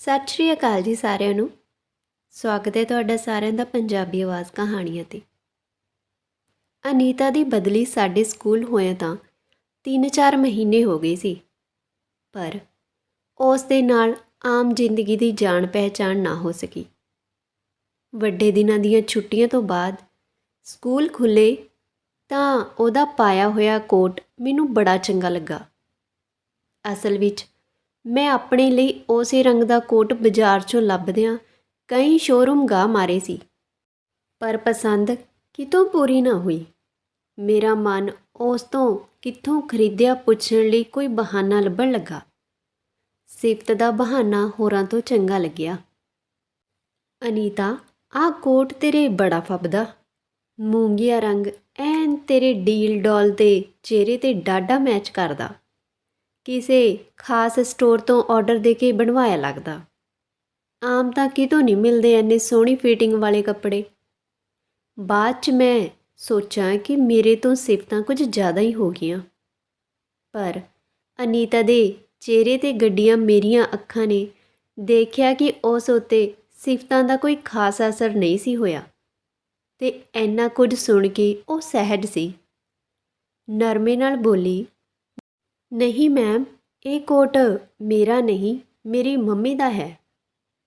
ਸਤਿ ਸ਼੍ਰੀ ਅਕਾਲ ਜੀ ਸਾਰਿਆਂ ਨੂੰ। ਸਵਾਗਤ ਹੈ ਤੁਹਾਡਾ ਸਾਰਿਆਂ ਦਾ ਪੰਜਾਬੀ ਆਵਾਜ਼ ਕਹਾਣੀਆਂ ਤੇ। ਅਨੀਤਾ ਦੀ ਬਦਲੀ ਸਾਡੇ ਸਕੂਲ ਹੋਇਆ ਤਾਂ 3-4 ਮਹੀਨੇ ਹੋ ਗਏ ਸੀ। ਪਰ ਉਸ ਦੇ ਨਾਲ ਆਮ ਜ਼ਿੰਦਗੀ ਦੀ ਜਾਣ ਪਹਿਚਾਣ ਨਾ ਹੋ ਸਕੀ। ਵੱਡੇ ਦਿਨਾਂ ਦੀਆਂ ਛੁੱਟੀਆਂ ਤੋਂ ਬਾਅਦ ਸਕੂਲ ਖੁੱਲੇ ਤਾਂ ਉਹਦਾ ਪਾਇਆ ਹੋਇਆ ਕੋਟ ਮੈਨੂੰ ਬੜਾ ਚੰਗਾ ਲੱਗਾ। ਅਸਲ ਵਿੱਚ ਮੈਂ ਆਪਣੇ ਲਈ ਉਸੇ ਰੰਗ ਦਾ ਕੋਟ ਬਾਜ਼ਾਰ 'ਚੋਂ ਲੱਭਦਿਆਂ ਕਈ ਸ਼ੋਰੂਮ ਗਾ ਮਾਰੇ ਸੀ। ਪਰ ਪਸੰਦ ਕਿਤੋਂ ਪੂਰੀ ਨਾ ਹੋਈ। ਮੇਰਾ ਮਨ ਉਸ ਤੋਂ ਕਿੱਥੋਂ ਖਰੀਦਿਆ ਪੁੱਛਣ ਲਈ ਕੋਈ ਬਹਾਨਾ ਲੱਭਣ ਲੱਗਾ। ਸਿਫਤ ਦਾ ਬਹਾਨਾ ਹੋਰਾਂ ਤੋਂ ਚੰਗਾ ਲੱਗਿਆ। ਅਨੀਤਾ, ਆਹ ਕੋਟ ਤੇਰੇ ਬੜਾ ਫੱਬਦਾ। ਮੂੰਗੀਆ ਰੰਗ ਐਨ ਤੇਰੇ ਡੀਲ ਡੋਲ ਦੇ ਚਿਹਰੇ ਤੇ ਡਾਡਾ ਮੈਚ ਕਰਦਾ। ਕਿਸੇ ਖਾਸ ਸਟੋਰ ਤੋਂ ਆਰਡਰ ਦੇ ਕੇ ਬਣਵਾਇਆ ਲੱਗਦਾ। ਆਮ ਤਾਂ ਕਿਤੋਂ ਨਹੀਂ ਮਿਲਦੇ ਐਨੇ ਸੋਹਣੀ ਫਿਟਿੰਗ ਵਾਲੇ ਕੱਪੜੇ। ਬਾਅਦ ਚ ਮੈਂ ਸੋਚਾਂ ਕਿ ਮੇਰੇ ਤੋਂ ਸਿਫਤਾਂ ਕੁਝ ਜ਼ਿਆਦਾ ਹੀ ਹੋ ਗਈਆਂ। ਪਰ ਅਨੀਤਾ ਦੇ ਚਿਹਰੇ ਤੇ ਗੱਡੀਆਂ ਮੇਰੀਆਂ ਅੱਖਾਂ ਨੇ ਦੇਖਿਆ ਕਿ ਉਸ ਉੱਤੇ ਸਿਫਤਾਂ ਦਾ ਕੋਈ ਖਾਸ ਅਸਰ ਨਹੀਂ ਸੀ ਹੋਇਆ ਤੇ ਐਨਾ ਕੁਝ ਸੁਣ ਕੇ ਉਹ ਸਹਿਜ ਸੀ। ਨਰਮੇ ਨਾਲ ਬੋਲੀ ਨਹੀਂ, ਮੈਮ, ਇਹ ਕੋਟ ਮੇਰਾ ਨਹੀਂ, ਮੇਰੀ ਮੰਮੀ ਦਾ ਹੈ।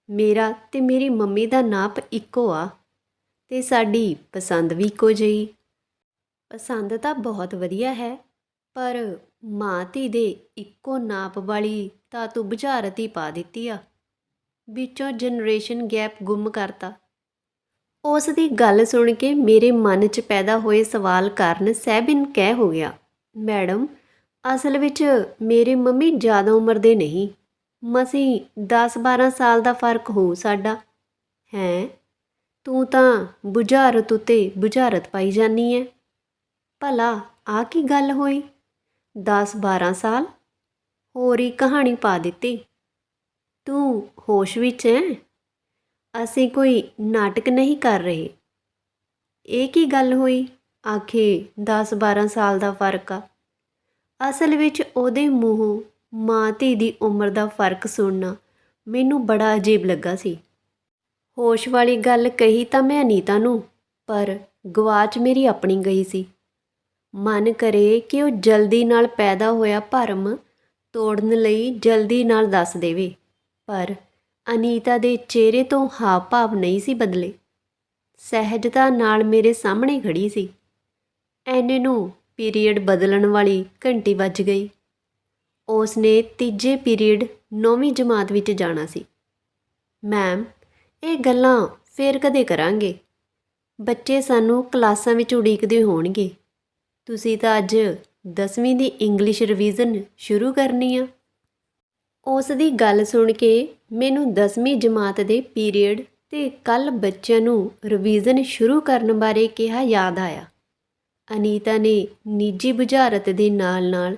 ਮੇਰਾ ਤੇ ਮੇਰੀ ਮੰਮੀ ਦਾ ਨਾਪ ਇੱਕੋ ਆ ਤੇ ਸਾਡੀ ਪਸੰਦ ਵੀ ਇੱਕੋ ਜਿਹੀ। ਪਸੰਦ ਤਾਂ ਬਹੁਤ ਵਧੀਆ ਹੈ, ਪਰ ਮਾਂ ਧੀ ਦੇ ਇੱਕੋ ਨਾਪ ਵਾਲੀ ਤਾਂ ਤੂੰ ਬੁਝਾਰਤ ਹੀ ਪਾ ਦਿੱਤੀ ਆ। ਵਿੱਚੋਂ ਜਨਰੇਸ਼ਨ ਗੈਪ ਗੁੰਮ ਕਰਤਾ। ਉਸ ਦੀ ਗੱਲ ਸੁਣ ਕੇ ਮੇਰੇ ਮਨ 'ਚ ਪੈਦਾ ਹੋਏ ਸਵਾਲ ਕਾਰਨ ਸਹਿਬਿਨ ਕਹਿ ਹੋ ਗਿਆ, ਮੈਡਮ ਅਸਲ ਵਿੱਚ ਮੇਰੇ ਮੰਮੀ ਜ਼ਿਆਦਾ ਉਮਰ ਦੇ ਨਹੀਂ। ਮਸੀਂ 10-12 ਸਾਲ ਦਾ ਫ਼ਰਕ ਹੋ ਸਾਡਾ। ਹੈ? ਤੂੰ ਤਾਂ ਬੁਝਾਰਤ ਉਤੇ ਬੁਝਾਰਤ ਪਾਈ ਜਾਨੀ ਐ। ਭਲਾ ਆ ਕੀ ਗੱਲ ਹੋਈ? 10-12 ਸਾਲ? ਹੋਰ ਹੀ ਕਹਾਣੀ ਪਾ ਦਿੱਤੀ। ਤੂੰ ਹੋਸ਼ ਵਿੱਚ ਐ? ਅਸੀਂ ਕੋਈ ਨਾਟਕ ਨਹੀਂ ਕਰ ਰਹੇ। ਇਹ ਕੀ ਗੱਲ ਹੋਈ? ਆਖੇ 10-12 ਸਾਲ ਦਾ ਫ਼ਰਕ ਆ। ਅਸਲ ਵਿੱਚ ਉਹਦੇ ਮੂੰਹੋਂ ਮਾਂ ਧੀ ਦੀ ਉਮਰ ਦਾ ਫ਼ਰਕ ਸੁਣਨਾ ਮੈਨੂੰ ਬੜਾ ਅਜੀਬ ਲੱਗਾ ਸੀ। ਹੋਸ਼ ਵਾਲੀ ਗੱਲ ਕਹੀ ਤਾਂ ਮੈਂ ਅਨੀਤਾ ਨੂੰ, ਪਰ ਗਵਾਚ ਮੇਰੀ ਆਪਣੀ ਗਈ ਸੀ। ਮਨ ਕਰੇ ਕਿ ਉਹ ਜਲਦੀ ਨਾਲ ਪੈਦਾ ਹੋਇਆ ਭਰਮ ਤੋੜਨ ਲਈ ਜਲਦੀ ਨਾਲ ਦੱਸ ਦੇਵੇ, ਪਰ ਅਨੀਤਾ ਦੇ ਚਿਹਰੇ ਤੋਂ ਹਾਵ ਭਾਵ ਨਹੀਂ ਸੀ ਬਦਲੇ। ਸਹਿਜਤਾ ਨਾਲ ਮੇਰੇ ਸਾਹਮਣੇ ਖੜੀ ਸੀ। ਐਨੇ ਨੂੰ ਪੀਰੀਅਡ ਬਦਲਣ ਵਾਲੀ ਘੰਟੀ ਵੱਜ ਗਈ। ਉਸ ਨੇ ਤੀਜੇ ਪੀਰੀਅਡ 9ਵੀਂ ਜਮਾਤ ਵਿੱਚ ਜਾਣਾ ਸੀ। ਮੈਮ, ਇਹ ਗੱਲਾਂ ਫੇਰ ਕਦੇ ਕਰਾਂਗੇ? ਬੱਚੇ ਸਾਨੂੰ ਕਲਾਸਾਂ ਵਿੱਚ ਉਡੀਕਦੇ ਹੋਣਗੇ। ਤੁਸੀਂ ਤਾਂ ਅੱਜ 10ਵੀਂ ਦੀ ਇੰਗਲਿਸ਼ ਰਿਵੀਜ਼ਨ ਸ਼ੁਰੂ ਕਰਨੀ ਆ। ਉਸ ਦੀ ਗੱਲ ਸੁਣ ਕੇ ਮੈਨੂੰ 10ਵੀਂ ਜਮਾਤ ਦੇ ਪੀਰੀਅਡ ਤੇ ਕੱਲ ਬੱਚਿਆਂ ਨੂੰ ਰਿਵੀਜ਼ਨ ਸ਼ੁਰੂ ਕਰਨ ਬਾਰੇ ਕਿਹਾ ਯਾਦ ਆਇਆ। ਅਨੀਤਾ ਨੇ ਨਿੱਜੀ ਬੁਝਾਰਤ ਦੇ ਨਾਲ-ਨਾਲ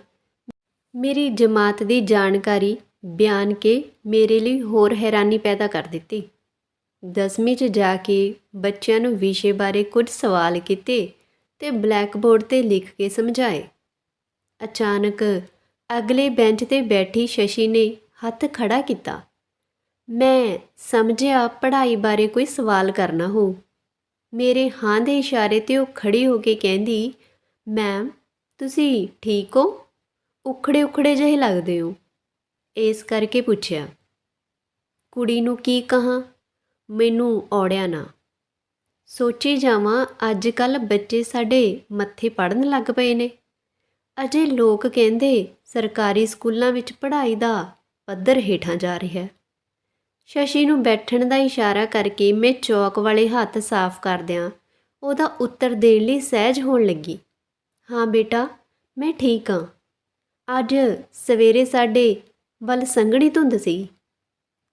ਮੇਰੀ ਜਮਾਤ ਦੀ ਜਾਣਕਾਰੀ ਬਿਆਨ ਕੇ ਮੇਰੇ ਲਈ ਹੋਰ ਹੈਰਾਨੀ ਪੈਦਾ ਕਰ ਦਿੱਤੀ। 10ਵੀਂ 'ਚ ਜਾ ਕੇ ਬੱਚਿਆਂ ਨੂੰ ਵਿਸ਼ੇ ਬਾਰੇ ਕੁਝ ਸਵਾਲ ਕੀਤੇ ਤੇ ਬਲੈਕਬੋਰਡ ਤੇ ਲਿਖ ਕੇ ਸਮਝਾਏ। ਅਚਾਨਕ ਅਗਲੇ ਬੈਂਚ ਤੇ ਬੈਠੀ ਸ਼ਸ਼ੀ ਨੇ ਹੱਥ ਖੜਾ ਕੀਤਾ। ਮੈਂ ਸਮਝਿਆ ਪੜ੍ਹਾਈ ਬਾਰੇ ਕੋਈ ਸਵਾਲ ਕਰਨਾ ਹੋ। ਮੇਰੇ ਹਾਂ ਦੇ ਇਸ਼ਾਰੇ ਤੇ ਉਹ ਖੜੀ ਹੋ ਕੇ ਕਹਿੰਦੀ, ਮੈਮ, ਤੁਸੀਂ ਠੀਕ ਹੋ? ਉਖੜੇ ਉਖੜੇ ਜਿਹੇ ਲੱਗਦੇ ਹੋ। ਇਸ ਕਰਕੇ ਪੁੱਛਿਆ। ਕੁੜੀ ਨੂੰ ਕੀ ਕਹਾਂ? ਮੈਨੂੰ ਔੜਿਆ ਨਾ। ਸੋਚੀ ਜਾਵਾਂ ਅੱਜ ਕੱਲ ਬੱਚੇ ਸਾਡੇ ਮੱਥੇ ਪੜਨ ਲੱਗ ਪਏ ਨੇ। ਅਜੇ ਲੋਕ ਕਹਿੰਦੇ, ਸਰਕਾਰੀ ਸਕੂਲਾਂ ਵਿੱਚ ਪੜ੍ਹਾਈ ਦਾ ਪੱਧਰ ਹੇਠਾਂ ਜਾ ਰਿਹਾ ਹੈ। ਸ਼ਸ਼ੀ ਨੂੰ ਬੈਠਣ ਦਾ ਇਸ਼ਾਰਾ ਕਰਕੇ ਮੈਂ ਚੌਕ ਵਾਲੇ ਹੱਥ ਸਾਫ਼ ਕਰਦਿਆਂ ਉਹਦਾ ਉੱਤਰ ਦੇਣ ਲਈ ਸਹਿਜ ਹੋਣ ਲੱਗੀ। ਹਾਂ ਬੇਟਾ, ਮੈਂ ਠੀਕ ਹਾਂ। ਅੱਜ ਸਵੇਰੇ ਸਾਡੇ ਵੱਲ ਸੰਘਣੀ ਧੁੰਦ ਸੀ।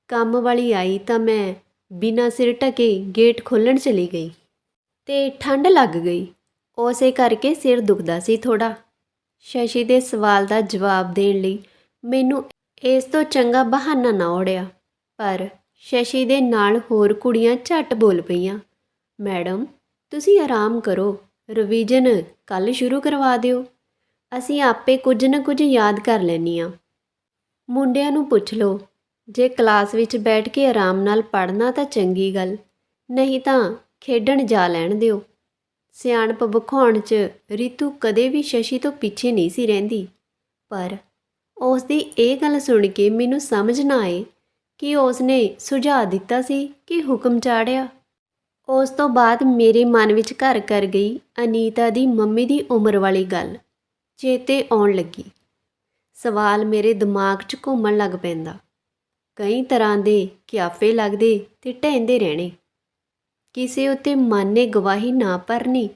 ਕੰਮ ਵਾਲੀ ਆਈ ਤਾਂ ਮੈਂ ਬਿਨਾਂ ਸਿਰ ਢਕੇ ਗੇਟ ਖੋਲਣ ਚਲੀ ਗਈ ਤੇ ਠੰਡ ਲੱਗ ਗਈ। ਉਸੇ ਕਰਕੇ ਸਿਰ ਦੁਖਦਾ ਸੀ ਥੋੜਾ ਸ਼ਸ਼ੀ ਦੇ ਸਵਾਲ ਦਾ ਜਵਾਬ ਦੇਣ ਲਈ ਮੈਨੂੰ ਇਸ ਤੋਂ ਚੰਗਾ ਬਹਾਨਾ ਨਾ ਓੜਿਆ ਪਰ ਸ਼ਸ਼ੀ ਦੇ ਨਾਲ ਹੋਰ ਕੁੜੀਆਂ ਝੱਟ ਬੋਲ ਪਈਆਂ। ਮੈਡਮ, ਤੁਸੀਂ ਆਰਾਮ ਕਰੋ। ਰਿਵੀਜ਼ਨ ਕੱਲ ਸ਼ੁਰੂ ਕਰਵਾ ਦਿਓ। ਅਸੀਂ ਆਪੇ ਕੁਝ ਨਾ ਕੁਝ ਯਾਦ ਕਰ ਲੈਣੀ ਆ ਮੁੰਡਿਆਂ ਨੂੰ ਪੁੱਛ ਲਓ, ਜੇ ਕਲਾਸ ਵਿੱਚ ਬੈਠ ਕੇ ਆਰਾਮ ਨਾਲ ਪੜ੍ਹਨਾ ਤਾਂ ਚੰਗੀ ਗੱਲ, ਨਹੀਂ ਤਾਂ ਖੇਡਣ ਜਾ ਲੈਣ ਦਿਓ। ਸਿਆਣਪ ਵਿਖਾਉਣ 'ਚ ਰੀਤੂ ਕਦੇ ਵੀ ਸ਼ਸ਼ੀ ਤੋਂ ਪਿੱਛੇ ਨਹੀਂ ਸੀ ਰਹਿੰਦੀ। ਪਰ ਉਸ ਦੀ ਇਹ ਗੱਲ ਸੁਣ ਕੇ ਮੈਨੂੰ ਸਮਝ ਨਾ ਆਏ ਕਿ ਉਸ ਨੇ ਸੁਝਾਅ ਦਿੱਤਾ ਸੀ ਕਿ ਹੁਕਮ ਚਾੜਿਆ। ਉਸ ਤੋਂ ਬਾਅਦ ਮੇਰੇ ਮਨ ਵਿੱਚ ਘਰ ਕਰ ਗਈ ਅਨੀਤਾ ਦੀ ਮੰਮੀ ਦੀ ਉਮਰ ਵਾਲੀ ਗੱਲ। ਚੇਤੇ ਆਉਣ ਲੱਗੀ। ਸਵਾਲ ਮੇਰੇ ਦਿਮਾਗ 'ਚ ਘੁੰਮਣ ਲੱਗ ਪੈਂਦਾ। ਕਈ ਤਰ੍ਹਾਂ ਦੇ ਕਿਆਫੇ ਲੱਗਦੇ ਤੇ ਢਹਿੰਦੇ ਰਹਿਣੇ। ਕਿਸੇ ਉੱਤੇ ਮਨ ਨੇ ਗਵਾਹੀ ਨਾ ਭਰਨੀ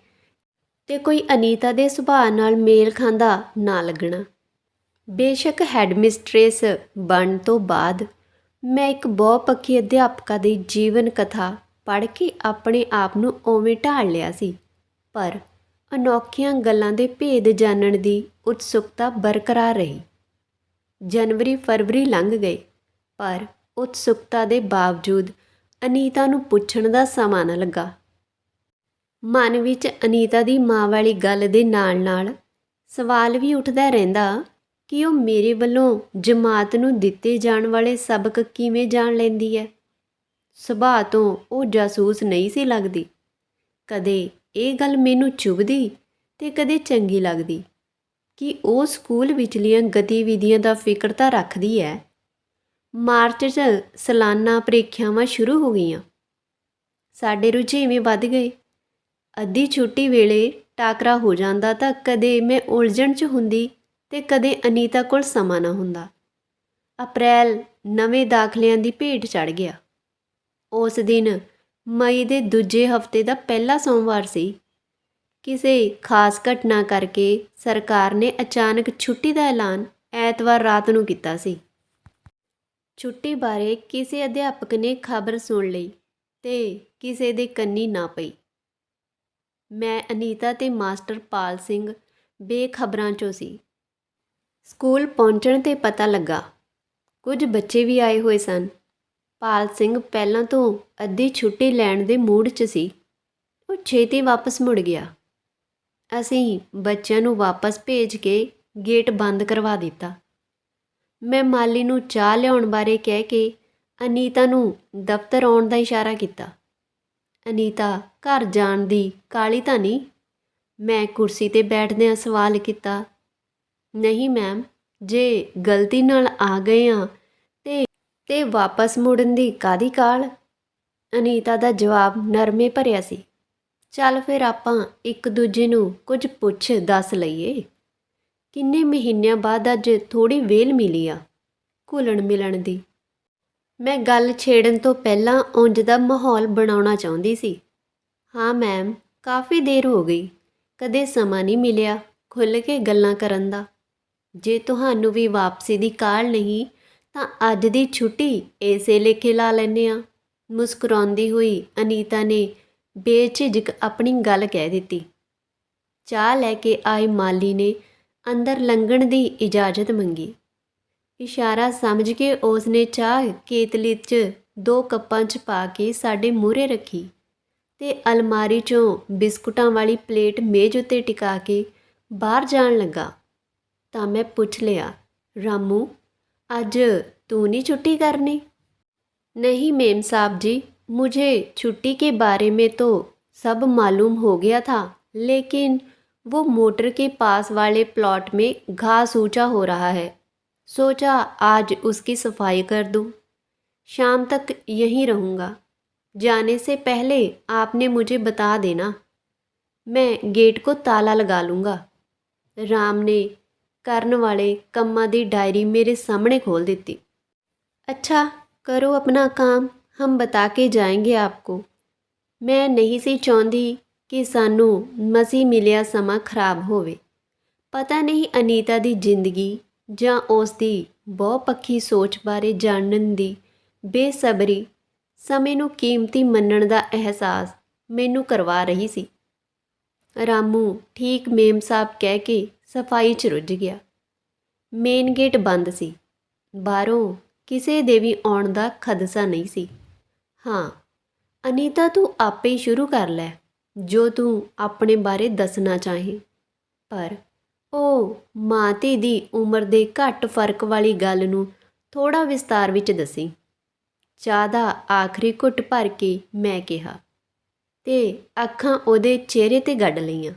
ਤੇ ਕੋਈ ਅਨੀਤਾ ਦੇ ਸੁਭਾਅ ਨਾਲ ਮੇਲ ਖਾਂਦਾ ਨਾ ਲੱਗਣਾ। ਬੇਸ਼ੱਕ ਹੈਡਮਿਸਟ੍ਰੇਸ ਬਣਨ ਤੋਂ ਬਾਅਦ ਮੈਂ ਇੱਕ ਬਹੁਪੱਖੀ ਅਧਿਆਪਕਾ ਦੀ ਜੀਵਨ ਕਥਾ ਪੜ੍ਹ ਕੇ ਆਪਣੇ ਆਪ ਨੂੰ ਉਵੇਂ ਢਾਲ ਲਿਆ ਸੀ। ਪਰ ਅਨੋਖੀਆਂ ਗੱਲਾਂ ਦੇ ਭੇਦ ਜਾਣਨ ਦੀ ਉਤਸੁਕਤਾ ਬਰਕਰਾਰ ਰਹੀ। ਜਨਵਰੀ ਫਰਵਰੀ ਲੰਘ ਗਏ, ਪਰ ਉਤਸੁਕਤਾ ਦੇ ਬਾਵਜੂਦ ਅਨੀਤਾ ਨੂੰ ਪੁੱਛਣ ਦਾ ਸਮਾਂ ਨਾ ਲੱਗਾ। ਮਨ ਵਿੱਚ ਅਨੀਤਾ ਦੀ ਮਾਂ ਵਾਲੀ ਗੱਲ ਦੇ ਨਾਲ-ਨਾਲ ਸਵਾਲ ਵੀ ਉੱਠਦਾ ਰਹਿੰਦਾ ਕਿ ਉਹ ਮੇਰੇ ਵੱਲੋਂ ਜਮਾਤ ਨੂੰ ਦਿੱਤੇ ਜਾਣ ਵਾਲੇ ਸਬਕ ਕਿਵੇਂ ਜਾਣ ਲੈਂਦੀ ਹੈ? ਸੁਭਾਅ ਤੋਂ ਉਹ ਜਾਸੂਸ ਨਹੀਂ ਸੀ ਲੱਗਦੀ। ਕਦੇ ਇਹ ਗੱਲ ਮੈਨੂੰ ਚੁਭਦੀ ਤੇ ਕਦੇ ਚੰਗੀ ਲੱਗਦੀ ਕਿ ਉਹ ਸਕੂਲ ਵਿਚਲੀਆਂ ਗਤੀਵਿਧੀਆਂ ਦਾ ਫਿਕਰ ਤਾਂ ਰੱਖਦੀ ਹੈ। ਮਾਰਚ 'ਚ ਸਾਲਾਨਾ ਪ੍ਰੀਖਿਆਵਾਂ ਸ਼ੁਰੂ ਹੋ ਗਈਆਂ। ਸਾਡੇ ਰੁਝੇਵੇਂ ਵੱਧ ਗਏ। ਅੱਧੀ ਛੁੱਟੀ ਵੇਲੇ ਟਾਕਰਾ ਹੋ ਜਾਂਦਾ ਤਾਂ ਕਦੇ ਮੈਂ ਉਲਝਣ 'ਚ ਹੁੰਦੀ ਤੇ ਕਦੇ ਅਨੀਤਾ ਕੋਲ ਸਮਾਂ ਨਾ ਹੁੰਦਾ। ਅਪ੍ਰੈਲ ਨਵੇਂ ਦਾਖਲਿਆਂ ਦੀ ਭੇਟ ਚੜ ਗਿਆ। ਉਸ ਦਿਨ ਮਈ ਦੇ ਦੂਜੇ ਹਫ਼ਤੇ ਦਾ ਪਹਿਲਾ ਸੋਮਵਾਰ ਸੀ। ਕਿਸੇ ਖਾਸ ਘਟਨਾ ਕਰਕੇ ਸਰਕਾਰ ਨੇ ਅਚਾਨਕ ਛੁੱਟੀ ਦਾ ਐਲਾਨ ਐਤਵਾਰ ਰਾਤ ਨੂੰ ਕੀਤਾ ਸੀ। ਛੁੱਟੀ ਬਾਰੇ ਕਿਸੇ ਅਧਿਆਪਕ ਨੇ ਖਬਰ ਸੁਣ ਲਈ ਤੇ ਕਿਸੇ ਦੇ ਕੰਨੀ ਨਾ ਪਈ। ਮੈਂ ਅਨੀਤਾ ਤੇ ਮਾਸਟਰ ਪਾਲ ਸਿੰਘ ਬੇਖਬਰਾਂ ਚੋਂ ਸੀ। ਸਕੂਲ ਪਹੁੰਚਣ ਤੇ ਪਤਾ ਲੱਗਾ। ਕੁਝ ਬੱਚੇ ਵੀ ਆਏ ਹੋਏ ਸਨ। ਪਾਲ ਸਿੰਘ ਪਹਿਲਾਂ ਤੋਂ ਅੱਧੀ ਛੁੱਟੀ ਲੈਣ ਦੇ ਮੂਡ 'ਚ ਸੀ। ਉਹ ਛੇਤੀ ਵਾਪਸ ਮੁੜ ਗਿਆ। ਅਸੀਂ ਬੱਚਿਆਂ ਨੂੰ ਵਾਪਸ ਭੇਜ ਕੇ ਗੇਟ ਬੰਦ ਕਰਵਾ ਦਿੱਤਾ। ਮੈਂ ਮਾਲੀ ਨੂੰ ਚਾਹ ਲਿਆਉਣ ਬਾਰੇ ਕਹਿ ਕੇ ਅਨੀਤਾ ਨੂੰ ਦਫ਼ਤਰ ਆਉਣ ਦਾ ਇਸ਼ਾਰਾ ਕੀਤਾ। ਅਨੀਤਾ ਘਰ ਜਾਣ ਦੀ ਕਾਲੀ ਤਾਂ ਨਹੀਂ? ਮੈਂ ਕੁਰਸੀ ਤੇ ਬੈਠਦਿਆਂ ਸਵਾਲ ਕੀਤਾ ਨਹੀਂ ਮੈਮ ਜੇ ਗਲਤੀ ਨਾਲ ਆ ਗਏ ਆ, ਤੇ ਤੇ ਵਾਪਸ ਮੁੜਨ ਦੀ ਕਾਦੀ ਕਾਲ ਅਨੀਤਾ ਦਾ ਜਵਾਬ ਨਰਮੇ ਭਰਿਆ ਸੀ। ਚੱਲ ਫਿਰ ਆਪਾਂ ਇੱਕ ਦੂਜੇ ਨੂੰ ਕੁਝ ਪੁੱਛ ਦੱਸ ਲਈਏ। ਕਿੰਨੇ ਮਹੀਨਿਆਂ ਬਾਅਦ ਅੱਜ ਥੋੜੀ ਵੇਲ ਮਿਲੀ ਆ, ਘੁਲਣ ਮਿਲਣ ਦੀ। ਮੈਂ ਗੱਲ ਛੇੜਨ ਤੋਂ ਪਹਿਲਾਂ ਉਂਝ ਦਾ ਮਾਹੌਲ ਬਣਾਉਣਾ ਚਾਹੁੰਦੀ ਸੀ। ਹਾਂ ਮੈਮ ਕਾਫੀ ਦੇਰ ਹੋ ਗਈ, ਕਦੇ ਸਮਾਂ ਨਹੀਂ ਮਿਲਿਆ ਖੁੱਲ੍ਹ ਕੇ ਗੱਲਾਂ ਕਰਨ ਦਾ। ਜੇ ਤੁਹਾਨੂੰ ਵੀ ਵਾਪਸੀ ਦੀ ਕਾਲ ਨਹੀਂ, ਤਾਂ ਅੱਜ ਦੀ ਛੁੱਟੀ ਇਸੇ ਲੇਖੇ ਲਾ ਲੈਨੇ ਆ ਮੁਸਕਰਾਉਂਦੀ ਹੋਈ ਅਨੀਤਾ ਨੇ ਬੇਝਿਜਕ ਆਪਣੀ ਗੱਲ ਕਹਿ ਦਿੱਤੀ। ਚਾਹ ਲੈ ਕੇ ਆਏ ਮਾਲੀ ਨੇ ਅੰਦਰ ਲੰਘਣ ਦੀ ਇਜਾਜ਼ਤ ਮੰਗੀ। ਇਸ਼ਾਰਾ ਸਮਝ ਕੇ ਉਸ ਨੇ ਚਾਹ ਕੇਤਲੀ 'ਚ ਦੋ ਕੱਪਾਂ 'ਚ ਪਾ ਕੇ ਸਾਡੇ ਮੂਹਰੇ ਰੱਖੀ ਤੇ ਅਲਮਾਰੀ 'ਚੋਂ ਬਿਸਕੁਟਾਂ ਵਾਲੀ ਪਲੇਟ ਮੇਜ਼ ਉੱਤੇ ਟਿਕਾ ਕੇ ਬਾਹਰ ਜਾਣ ਲੱਗਾ। ਤਾਂ ਮੈਂ ਪੁੱਛ ਲਿਆ ਰਾਮੂ ਅੱਜ ਤੂੰ ਨਹੀਂ ਛੁੱਟੀ ਕਰਨੀ नहीं मेम साहब जी मुझे छुट्टी के बारे में तो सब मालूम हो गया था लेकिन वो मोटर के पास वाले प्लॉट में घास ऊंचा हो रहा है सोचा आज उसकी सफाई कर दूं शाम तक यहीं रहूँगा जाने से पहले आपने मुझे बता देना मैं गेट को ताला लगा लूँगा राम ने ਕਰਨ ਵਾਲੇ ਕੰਮਾਂ ਦੀ ਡਾਇਰੀ ਮੇਰੇ ਸਾਹਮਣੇ ਖੋਲ ਦਿੱਤੀ अच्छा करो अपना काम हम बता के जाएंगे आपको ਮੈਂ ਨਹੀਂ ਸੀ ਚਾਹੁੰਦੀ ਕਿ ਸਾਨੂੰ ਮਸੀ ਮਿਲਿਆ ਸਮਾਂ ਖਰਾਬ ਹੋਵੇ ਪਤਾ ਨਹੀਂ ਅਨੀਤਾ ਦੀ ਜ਼ਿੰਦਗੀ ਜਾਂ ਉਸ ਦੀ ਬਹੁਪੱਖੀ ਸੋਚ ਬਾਰੇ ਜਾਣਨ ਦੀ ਬੇਸਬਰੀ ਸਮੇਂ ਨੂੰ ਕੀਮਤੀ ਮੰਨਣ ਦਾ ਅਹਿਸਾਸ ਮੈਨੂੰ ਕਰਵਾ ਰਹੀ ਸੀ ਰਾਮੂ ਠੀਕ ਮੇਮ ਸਾਹਿਬ ਕਹਿ ਕੇ ਸਫ਼ਾਈ 'ਚ ਰੁੱਝ ਗਿਆ। ਮੇਨ ਗੇਟ ਬੰਦ ਸੀ। ਬਾਹਰੋਂ ਕਿਸੇ ਦੇ ਵੀ ਆਉਣ ਦਾ ਖਦਸ਼ਾ ਨਹੀਂ ਸੀ। ਹਾਂ, ਅਨੀਤਾ ਤੂੰ ਆਪੇ ਹੀ ਸ਼ੁਰੂ ਕਰ ਲੈ, ਜੋ ਤੂੰ ਆਪਣੇ ਬਾਰੇ ਦੱਸਣਾ ਚਾਹੇ। ਪਰ ਉਹ ਮਾਂ ਤੇ ਦੀ ਉਮਰ ਦੇ ਘੱਟ ਫ਼ਰਕ ਵਾਲੀ ਗੱਲ ਨੂੰ ਥੋੜਾ ਵਿਸਤਾਰ ਵਿੱਚ ਦੱਸੀ। ਚਾਹ ਦਾ ਆਖਰੀ ਘੁੱਟ ਭਰ ਕੇ ਮੈਂ ਕਿਹਾ, ਤੇ ਅੱਖਾਂ ਉਹਦੇ ਚਿਹਰੇ ਤੇ ਗੱਡ ਲਈਆਂ।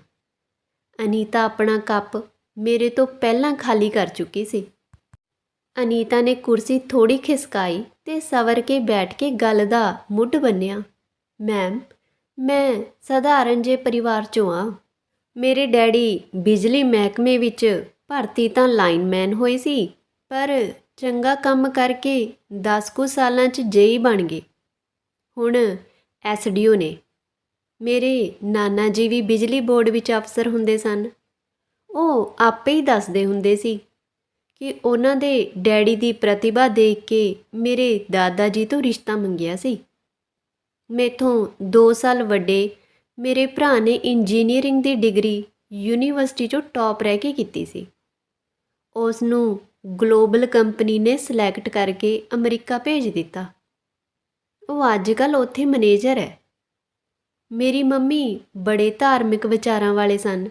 ਅਨੀਤਾ ਆਪਣਾ ਕੱਪ ਮੇਰੇ ਤੋਂ ਪਹਿਲਾਂ ਖਾਲੀ ਕਰ ਚੁੱਕੀ ਸੀ। ਅਨੀਤਾ ਨੇ ਕੁਰਸੀ ਥੋੜੀ ਖਿਸਕਾਈ ਤੇ ਸਵਰ ਕੇ ਬੈਠ ਕੇ ਗੱਲ ਦਾ ਮੁੱਢ ਬੰਨਿਆ। ਮੈਮ, ਮੈਂ ਸਧਾਰਨ ਜੇ ਪਰਿਵਾਰ ਚੋਂ ਆ। ਮੇਰੇ ਡੈਡੀ ਬਿਜਲੀ ਮਹਿਕਮੇ ਵਿੱਚ ਭਰਤੀ ਤਾਂ ਲਾਈਨਮੈਨ ਹੋਏ ਸੀ, ਪਰ ਚੰਗਾ ਕੰਮ ਕਰਕੇ 10 ਕੁ ਸਾਲਾਂ 'ਚ ਜੇਈ ਬਣ ਗਏ। ਹੁਣ ਐਸਡੀਓ ਨੇ ਮੇਰੇ ਨਾਨਾ ਜੀ ਵੀ ਬਿਜਲੀ ਬੋਰਡ ਵਿੱਚ ਅਫਸਰ ਹੁੰਦੇ ਸਨ। ਉਹ ਆਪੇ ਹੀ ਦੱਸਦੇ ਹੁੰਦੇ ਸੀ ਕਿ ਉਹਨਾਂ ਦੇ ਡੈਡੀ ਦੀ ਪ੍ਰਤਿਭਾ ਦੇਖ ਕੇ ਮੇਰੇ ਦਾਦਾ ਜੀ ਤੋਂ ਰਿਸ਼ਤਾ ਮੰਗਿਆ ਸੀ। ਮੇਥੋਂ 2 ਸਾਲ ਵੱਡੇ ਮੇਰੇ ਭਰਾ ਨੇ ਇੰਜੀਨੀਅਰਿੰਗ ਦੀ ਡਿਗਰੀ ਯੂਨੀਵਰਸਿਟੀ ਚੋਂ ਟੌਪ ਰਹਿ ਕੇ ਕੀਤੀ ਸੀ। ਉਸ ਨੂੰ ਗਲੋਬਲ ਕੰਪਨੀ ਨੇ ਸਿਲੈਕਟ ਕਰਕੇ ਅਮਰੀਕਾ ਭੇਜ ਦਿੱਤਾ। ਉਹ ਅੱਜ ਕੱਲ ਉੱਥੇ ਮੈਨੇਜਰ ਹੈ। ਮੇਰੀ ਮੰਮੀ ਬੜੇ ਧਾਰਮਿਕ ਵਿਚਾਰਾਂ ਵਾਲੇ ਸਨ।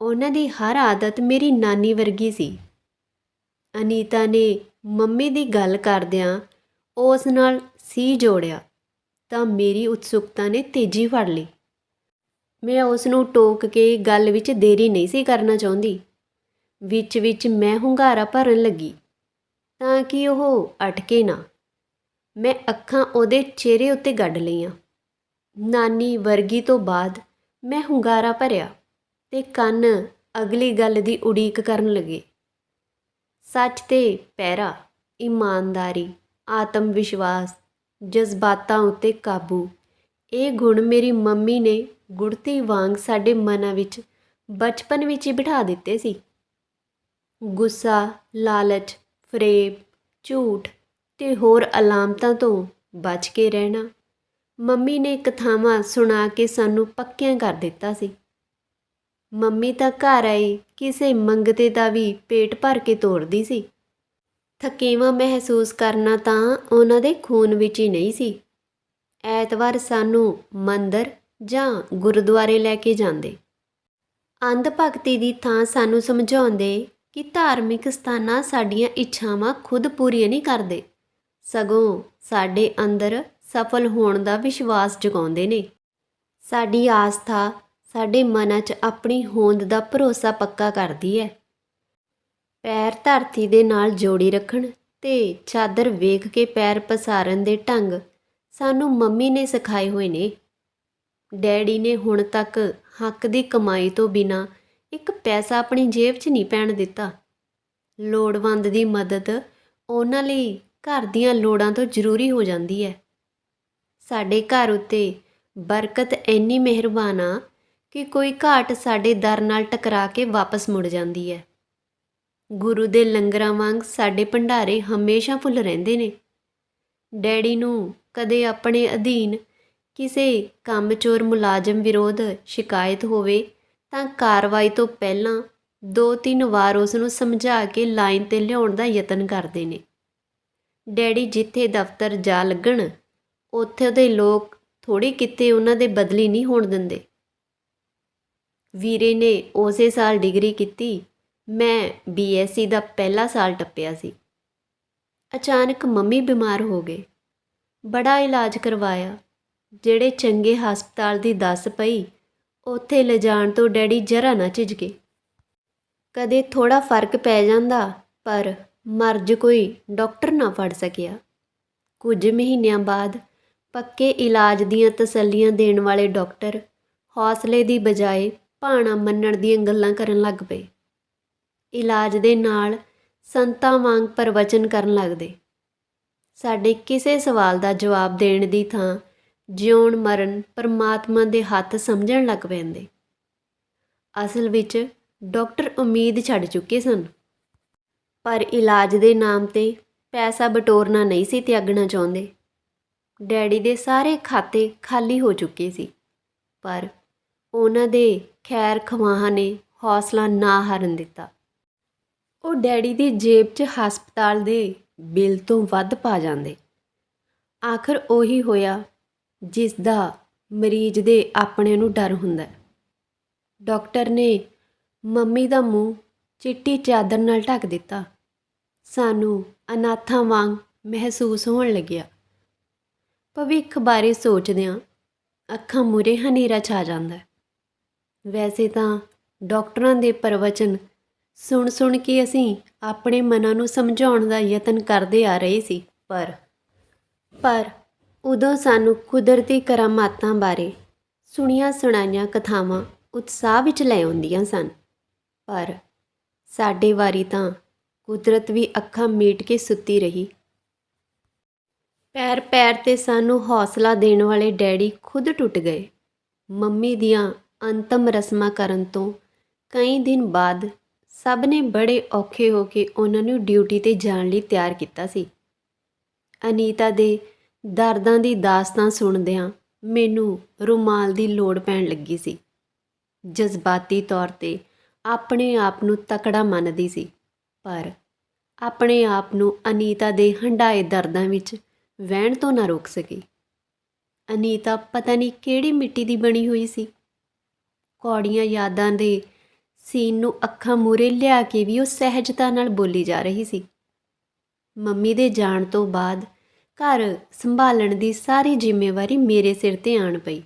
ਉਹਨਾਂ ਦੀ ਹਰ ਆਦਤ ਮੇਰੀ ਨਾਨੀ ਵਰਗੀ ਸੀ। ਅਨੀਤਾ ਨੇ ਮੰਮੀ ਦੀ ਗੱਲ ਕਰਦਿਆਂ ਉਸ ਨਾਲ ਸੀ ਜੋੜਿਆ ਤਾਂ ਮੇਰੀ ਉਤਸੁਕਤਾ ਨੇ ਤੇਜ਼ੀ ਫੜ ਲਈ। ਮੈਂ ਉਸ ਨੂੰ ਟੋਕ ਕੇ ਗੱਲ ਵਿੱਚ ਦੇਰੀ ਨਹੀਂ ਸੀ ਕਰਨਾ ਚਾਹੁੰਦੀ। ਵਿੱਚ ਵਿੱਚ ਮੈਂ ਹੁੰਗਾਰਾ ਭਰਨ ਲੱਗੀ ਤਾਂ ਕਿ ਉਹ ਅਟਕੇ ਨਾ। ਮੈਂ ਅੱਖਾਂ ਉਹਦੇ ਚਿਹਰੇ ਉੱਤੇ ਗੱਡ ਲਈਆਂ। ਨਾਨੀ ਵਰਗੀ ਤੋਂ ਬਾਅਦ ਮੈਂ ਹੁੰਗਾਰਾ ਭਰਿਆ ਤੇ ਕੰਨ ਅਗਲੀ ਗੱਲ ਦੀ ਉਡੀਕ ਕਰਨ ਲੱਗੇ। ਸੱਚ ਤੇ ਪਹਿਰਾ, ਇਮਾਨਦਾਰੀ ਆਤਮ ਵਿਸ਼ਵਾਸ ਜਜ਼ਬਾਤਾਂ ਉੱਤੇ ਕਾਬੂ, ਇਹ ਗੁਣ ਮੇਰੀ ਮੰਮੀ ਨੇ ਗੁੜਤੀ ਵਾਂਗ ਸਾਡੇ ਮਨਾਂ ਵਿੱਚ ਬਚਪਨ ਵਿੱਚ ਹੀ ਬਿਠਾ ਦਿੱਤੇ ਸੀ। ਗੁੱਸਾ, ਲਾਲਚ, ਫਰੇਬ, ਝੂਠ ਤੇ ਹੋਰ ਅਲਾਮਤਾਂ ਤੋਂ ਬਚ ਕੇ ਰਹਿਣਾ ਮੰਮੀ ਨੇ ਕਥਾਵਾਂ ਸੁਣਾ ਕੇ ਸਾਨੂੰ ਪੱਕਿਆਂ ਕਰ ਦਿੱਤਾ ਸੀ। ਮੰਮੀ ਤਾਂ ਘਰ ਆਈ, ਕਿਸੇ ਮੰਗਤੇ ਦਾ ਵੀ ਪੇਟ ਭਰ ਕੇ ਤੋੜਦੀ ਸੀ। ਥਕੇਵਾਂ ਮਹਿਸੂਸ ਕਰਨਾ ਤਾਂ ਉਹਨਾਂ ਦੇ ਖੂਨ ਵਿੱਚ ਹੀ ਨਹੀਂ ਸੀ। ਐਤਵਾਰ ਸਾਨੂੰ ਮੰਦਰ ਜਾਂ ਗੁਰਦੁਆਰੇ ਲੈ ਕੇ ਜਾਂਦੇ। ਅੰਧ ਭਗਤੀ ਦੀ ਥਾਂ ਸਾਨੂੰ ਸਮਝਾਉਂਦੇ ਕਿ ਧਾਰਮਿਕ ਸਥਾਨਾਂ ਸਾਡੀਆਂ ਇੱਛਾਵਾਂ ਖੁਦ ਪੂਰੀਆਂ ਨਹੀਂ ਕਰਦੇ। ਸਗੋਂ ਸਾਡੇ ਅੰਦਰ ਸਫਲ ਹੋਣ ਦਾ ਵਿਸ਼ਵਾਸ ਜਗਾਉਂਦੇ ਨੇ। ਸਾਡੀ ਆਸਥਾ ਸਾਡੇ ਮਨਾਂ 'ਚ ਆਪਣੀ ਹੋਂਦ ਦਾ ਭਰੋਸਾ ਪੱਕਾ ਕਰਦੀ ਹੈ। ਪੈਰ ਧਰਤੀ ਦੇ ਨਾਲ ਜੋੜੀ ਰੱਖਣ ਤੇ ਚਾਦਰ ਵੇਖ ਕੇ ਪੈਰ ਪਸਾਰਨ ਦੇ ਢੰਗ ਸਾਨੂੰ ਮੰਮੀ ਨੇ ਸਿਖਾਏ ਹੋਏ ਨੇ। ਡੈਡੀ ਨੇ ਹੁਣ ਤੱਕ ਹੱਕ ਦੀ ਕਮਾਈ ਤੋਂ ਬਿਨਾ ਇੱਕ ਪੈਸਾ ਆਪਣੀ ਜੇਬ 'ਚ ਨਹੀਂ ਪੈਣ ਦਿੱਤਾ। ਲੋੜਵੰਦ ਦੀ ਮਦਦ ਉਹਨਾਂ ਲਈ ਘਰ ਦੀਆਂ ਲੋੜਾਂ ਤੋਂ ਜ਼ਰੂਰੀ ਹੋ ਜਾਂਦੀ ਹੈ। ਸਾਡੇ ਘਰ ਉੱਤੇ ਬਰਕਤ ਇੰਨੀ ਮਿਹਰਬਾਨ ਆ ਕਿ ਕੋਈ ਘਾਟ ਸਾਡੇ ਦਰ ਨਾਲ ਟਕਰਾ ਕੇ ਵਾਪਸ ਮੁੜ ਜਾਂਦੀ ਹੈ। ਗੁਰੂ ਦੇ ਲੰਗਰਾਂ ਵਾਂਗ ਸਾਡੇ ਭੰਡਾਰੇ ਹਮੇਸ਼ਾ ਫੁੱਲ ਰਹਿੰਦੇ ਨੇ। ਡੈਡੀ ਨੂੰ ਕਦੇ ਆਪਣੇ ਅਧੀਨ ਕਿਸੇ ਕੰਮਚੋਰ ਮੁਲਾਜ਼ਮ ਵਿਰੋਧ ਸ਼ਿਕਾਇਤ ਹੋਵੇ ਤਾਂ ਕਾਰਵਾਈ ਤੋਂ ਪਹਿਲਾਂ ਦੋ ਤਿੰਨ ਵਾਰ ਉਸ ਨੂੰ ਸਮਝਾ ਕੇ ਲਾਈਨ ਤੇ ਲਿਆਉਣ ਦਾ ਯਤਨ ਕਰਦੇ ਨੇ। ਡੈਡੀ ਜਿੱਥੇ ਦਫ਼ਤਰ ਜਾ ਲੱਗਣ ਉੱਥੇ ਦੇ ਲੋਕ ਥੋੜੀ ਕਿਤੇ ਉਹਨਾਂ ਦੇ ਬਦਲੀ ਨਹੀਂ ਹੋਣ ਦਿੰਦੇ। ਵੀਰੇ ਨੇ ਉਸੇ ਸਾਲ ਡਿਗਰੀ ਕੀਤੀ। ਮੈਂ ਬੀਐਸਸੀ ਦਾ ਪਹਿਲਾ ਸਾਲ ਟੱਪਿਆ ਸੀ। ਅਚਾਨਕ ਮੰਮੀ ਬਿਮਾਰ ਹੋ ਗਏ। ਬੜਾ ਇਲਾਜ ਕਰਵਾਇਆ, ਜਿਹੜੇ ਚੰਗੇ ਹਸਪਤਾਲ ਦੀ ਦੱਸ ਪਈ, ਉੱਥੇ ਲਿਜਾਣ ਤੋਂ ਡੈਡੀ ਜਰਾ ਨਾ ਝਿਜਕੇ। ਕਦੇ ਥੋੜਾ ਫ਼ਰਕ ਪੈ ਜਾਂਦਾ, ਪਰ ਮਰਜ ਕੋਈ ਡਾਕਟਰ ਨਾ ਫੜ ਸਕਿਆ। ਕੁਝ ਮਹੀਨਿਆਂ ਬਾਅਦ ਪੱਕੇ ਇਲਾਜ ਦੀਆਂ ਤਸੱਲੀਆਂ ਦੇਣ ਵਾਲੇ ਡਾਕਟਰ ਹੌਸਲੇ ਦੀ ਬਜਾਏ ਭਾਣਾ ਮੰਨਣ ਦੀਆਂ ਗੱਲਾਂ ਕਰਨ ਲੱਗ ਪਏ। ਇਲਾਜ ਦੇ ਨਾਲ ਸੰਤਾਂ ਵਾਂਗ ਪ੍ਰਵਚਨ ਕਰਨ ਲੱਗਦੇ। ਸਾਡੇ ਕਿਸੇ ਸਵਾਲ ਦਾ ਜਵਾਬ ਦੇਣ ਦੀ ਥਾਂ ਜਿਉਣ ਮਰਨ ਪਰਮਾਤਮਾ ਦੇ ਹੱਥ ਸਮਝਣ ਲੱਗ ਪੈਂਦੇ। ਅਸਲ ਵਿੱਚ ਡਾਕਟਰ ਉਮੀਦ ਛੱਡ ਚੁੱਕੇ ਸਨ। ਪਰ ਇਲਾਜ ਦੇ ਨਾਮ ਤੇ ਪੈਸਾ ਬਟੋਰਨਾ ਨਹੀਂ ਸੀ ਤਿਆਗਣਾ ਚਾਹੁੰਦੇ। ਡੈਡੀ ਦੇ ਸਾਰੇ ਖਾਤੇ ਖਾਲੀ ਹੋ ਚੁੱਕੇ ਸੀ। ਪਰ ਉਹਨਾਂ ਦੇ ਖੈਰ ਖਵਾਹਾਂ ਨੇ ਹੌਸਲਾ ਨਾ ਹਾਰਨ ਦਿੱਤਾ। ਉਹ ਡੈਡੀ ਦੀ ਜੇਬ 'ਚ ਹਸਪਤਾਲ ਦੇ ਬਿੱਲ ਤੋਂ ਵੱਧ ਪਾ ਜਾਂਦੇ। ਆਖਰ ਉਹੀ ਹੋਇਆ ਜਿਸ ਦਾ ਮਰੀਜ਼ ਦੇ ਆਪਣੇ ਨੂੰ ਡਰ ਹੁੰਦਾ। ਡਾਕਟਰ ਨੇ ਮੰਮੀ ਦਾ ਮੂੰਹ ਚਿੱਟੀ ਚਾਦਰ ਨਾਲ ਢੱਕ ਦਿੱਤਾ। ਸਾਨੂੰ ਅਨਾਥਾਂ ਵਾਂਗ ਮਹਿਸੂਸ ਹੋਣ ਲੱਗਿਆ। ਭਵਿੱਖ ਬਾਰੇ ਸੋਚਦਿਆਂ ਅੱਖਾਂ ਮੂਰੇ ਹਨੇਰਾ ਛਾ ਜਾਂਦਾ ਹੈ। ਵੈਸੇ ਤਾਂ ਡਾਕਟਰਾਂ ਦੇ ਪ੍ਰਵਚਨ ਸੁਣ ਸੁਣ ਕੇ ਅਸੀਂ ਆਪਣੇ ਮਨਾਂ ਨੂੰ ਸਮਝਾਉਣ ਦਾ ਯਤਨ ਕਰਦੇ ਆ ਰਹੇ ਸੀ, ਪਰ ਪਰ ਉਦੋਂ ਸਾਨੂੰ ਕੁਦਰਤੀ ਕਰਾਮਾਤਾਂ ਬਾਰੇ ਸੁਣੀਆਂ ਸੁਣਾਈਆਂ ਕਥਾਵਾਂ ਉਤਸ਼ਾਹ ਵਿੱਚ ਲੈ ਆਉਂਦੀਆਂ ਸਨ। ਪਰ ਸਾਡੇ ਵਾਰੀ ਤਾਂ ਕੁਦਰਤ ਵੀ ਅੱਖਾਂ ਮੀਟ ਕੇ ਸੁੱਤੀ ਰਹੀ। ਪੈਰ ਪੈਰ ਤੇ ਸਾਨੂੰ ਹੌਸਲਾ ਦੇਣ ਵਾਲੇ ਡੈਡੀ ਖੁਦ ਟੁੱਟ ਗਏ। ਮੰਮੀ ਦੀਆਂ ਅੰਤਮ ਰਸਮਾਂ ਕਰਨ ਤੋਂ ਕਈ ਦਿਨ ਬਾਅਦ ਸਭ ਨੇ ਬੜੇ ਔਖੇ ਹੋ ਕੇ ਉਹਨਾਂ ਨੂੰ ਡਿਊਟੀ ਤੇ ਜਾਣ ਲਈ ਤਿਆਰ ਕੀਤਾ ਸੀ। ਅਨੀਤਾ ਦੇ ਦਰਦਾਂ ਦੀ ਦਾਸਤਾਨ ਸੁਣਦਿਆਂ ਮੈਨੂੰ ਰੁਮਾਲ ਦੀ ਲੋੜ ਪੈਣ ਲੱਗੀ ਸੀ। ਜਜ਼ਬਾਤੀ ਤੌਰ ਤੇ ਆਪਣੇ ਆਪ ਨੂੰ ਤਕੜਾ ਮੰਨਦੀ ਸੀ, ਪਰ ਆਪਣੇ ਆਪ ਨੂੰ ਅਨੀਤਾ ਦੇ ਹੰਡਾਏ ਦਰਦਾਂ ਵਿੱਚ ਵਹਿਣ ਤੋਂ ਨਾ ਰੋਕ ਸਕੀ। ਅਨੀਤਾ ਪਤਾ ਨਹੀਂ ਕਿਹੜੀ ਮਿੱਟੀ ਦੀ ਬਣੀ ਹੋਈ ਸੀ। ਕੌੜੀਆਂ ਯਾਦਾਂ ਦੇ ਸੀਨ ਨੂੰ ਅੱਖਾਂ ਮੂਰੇ ਲਿਆ ਕੇ ਵੀ ਉਹ ਸਹਿਜਤਾ ਨਾਲ ਬੋਲੀ ਜਾ ਰਹੀ ਸੀ। ਮੰਮੀ ਦੇ ਜਾਣ ਤੋਂ ਬਾਅਦ ਘਰ ਸੰਭਾਲਣ ਦੀ ਸਾਰੀ ਜ਼ਿੰਮੇਵਾਰੀ ਮੇਰੇ ਸਿਰ ਤੇ ਆਣ ਪਈ।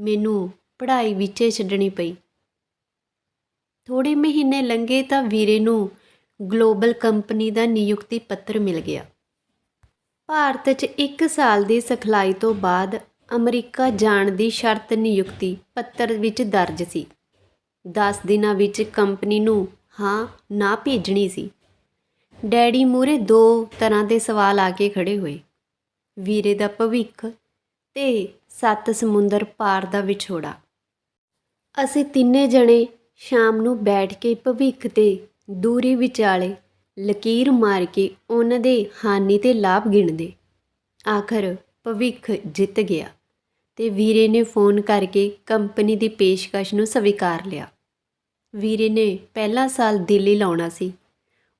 ਮੈਨੂੰ ਪੜ੍ਹਾਈ ਵਿੱਚੇ ਛੱਡਣੀ ਪਈ। ਥੋੜੇ ਮਹੀਨੇ ਲੰਘੇ ਤਾਂ ਵੀਰੇ ਨੂੰ ਗਲੋਬਲ ਕੰਪਨੀ ਦਾ ਨਿਯੁਕਤੀ ਪੱਤਰ ਮਿਲ ਗਿਆ। ਭਾਰਤ 'ਚ 1 ਸਾਲ ਦੀ ਸਿਖਲਾਈ ਤੋਂ ਬਾਅਦ ਅਮਰੀਕਾ ਜਾਣ ਦੀ ਸ਼ਰਤ ਨਿਯੁਕਤੀ ਪੱਤਰ ਵਿੱਚ ਦਰਜ ਸੀ। 10 ਦਿਨਾਂ ਵਿੱਚ ਕੰਪਨੀ ਨੂੰ ਹਾਂ, ਨਾ ਭੇਜਣੀ ਸੀ। ਡੈਡੀ ਮੂਰੇ ਦੋ ਤਰ੍ਹਾਂ ਦੇ ਸਵਾਲ ਆ ਕੇ ਖੜੇ ਹੋਏ। ਵੀਰੇ ਦਾ ਭਵਿੱਖ ਤੇ ਸੱਤ ਸਮੁੰਦਰ ਪਾਰ ਦਾ ਵਿਛੋੜਾ। ਅਸੀਂ ਤਿੰਨੇ ਜਣੇ ਸ਼ਾਮ ਨੂੰ ਬੈਠ ਕੇ ਭਵਿੱਖ ਤੇ ਦੂਰੀ ਵਿਚਾਲੇ ਲਕੀਰ ਮਾਰ ਕੇ ਉਹਨਾਂ ਦੇ ਹਾਨੀ ਤੇ ਲਾਭ ਗਿਣਦੇ। ਆਖਰ ਭਵਿੱਖ ਜਿੱਤ ਗਿਆ ਤੇ ਵੀਰੇ ਨੇ ਫੋਨ ਕਰਕੇ ਕੰਪਨੀ ਦੀ ਪੇਸ਼ਕਸ਼ ਨੂੰ ਸਵੀਕਾਰ ਲਿਆ। ਵੀਰੇ ਨੇ ਪਹਿਲਾ ਸਾਲ ਦਿੱਲੀ ਲਾਉਣਾ ਸੀ।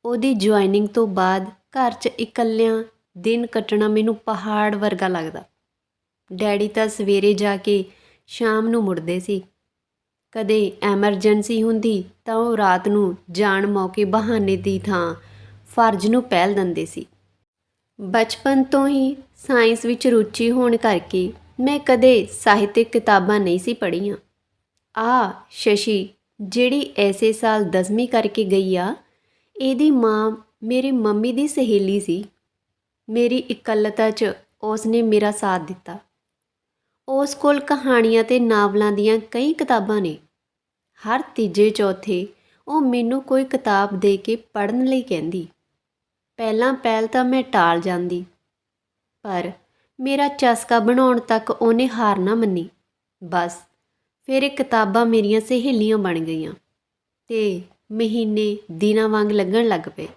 ਉਹਦੀ ਜੁਆਇਨਿੰਗ ਤੋਂ ਬਾਅਦ ਘਰ 'ਚ ਇਕੱਲਿਆਂ ਦਿਨ ਕੱਟਣਾ ਮੈਨੂੰ ਪਹਾੜ ਵਰਗਾ ਲੱਗਦਾ। ਡੈਡੀ ਤਾਂ ਸਵੇਰੇ ਜਾ ਕੇ ਸ਼ਾਮ ਨੂੰ ਮੁੜਦੇ ਸੀ। ਕਦੇ ਐਮਰਜੈਂਸੀ ਹੁੰਦੀ ਤਾਂ ਉਹ ਰਾਤ ਨੂੰ ਜਾਣ ਮੌਕੇ ਬਹਾਨੇ ਦੀ ਥਾਂ ਫਰਜ਼ ਨੂੰ ਪਹਿਲ ਦਿੰਦੇ ਸੀ। ਬਚਪਨ ਤੋਂ ਹੀ ਸਾਇੰਸ ਵਿੱਚ ਰੁਚੀ ਹੋਣ ਕਰਕੇ ਮੈਂ ਕਦੇ ਸਾਹਿਤਿਕ ਕਿਤਾਬਾਂ ਨਹੀਂ ਸੀ ਪੜ੍ਹੀਆਂ। ਆ ਸ਼ਸ਼ੀ ਜਿਹੜੀ ਐਸੇ ਸਾਲ 10ਵੀਂ ਕਰਕੇ ਗਈ ਆ, ਇਹਦੀ ਮਾਂ ਮੇਰੀ ਮੰਮੀ ਦੀ ਸਹੇਲੀ ਸੀ। ਮੇਰੀ ਇਕੱਲਤਾ 'ਚ ਉਸ ਨੇ ਮੇਰਾ ਸਾਥ ਦਿੱਤਾ। ਉਸ ਕੋਲ ਕਹਾਣੀਆਂ ਤੇ ਨਾਵਲਾਂ ਦੀਆਂ ਕਈ ਕਿਤਾਬਾਂ ਨੇ। ਹਰ ਤੀਜੇ, ਚੌਥੇ ਉਹ ਮੈਨੂੰ ਕੋਈ ਕਿਤਾਬ ਦੇ ਕੇ ਪੜ੍ਹਨ ਲਈ ਕਹਿੰਦੀ। ਪਹਿਲਾਂ ਪਹਿਲ ਤਾਂ ਮੈਂ ਟਾਲ ਜਾਂਦੀ, ਪਰ ਮੇਰਾ ਚਸਕਾ ਬਣਾਉਣ ਤੱਕ ਉਹਨੇ ਹਾਰ ਨਾ ਮੰਨੀ। ਬਸ ਫਿਰ ਇਹ ਕਿਤਾਬਾਂ ਮੇਰੀਆਂ ਸਹੇਲੀਆਂ ਬਣ ਗਈਆਂ ਤੇ ਮਹੀਨੇ ਦਿਨਾਂ ਵਾਂਗ ਲੱਗਣ ਲੱਗ ਪਏ।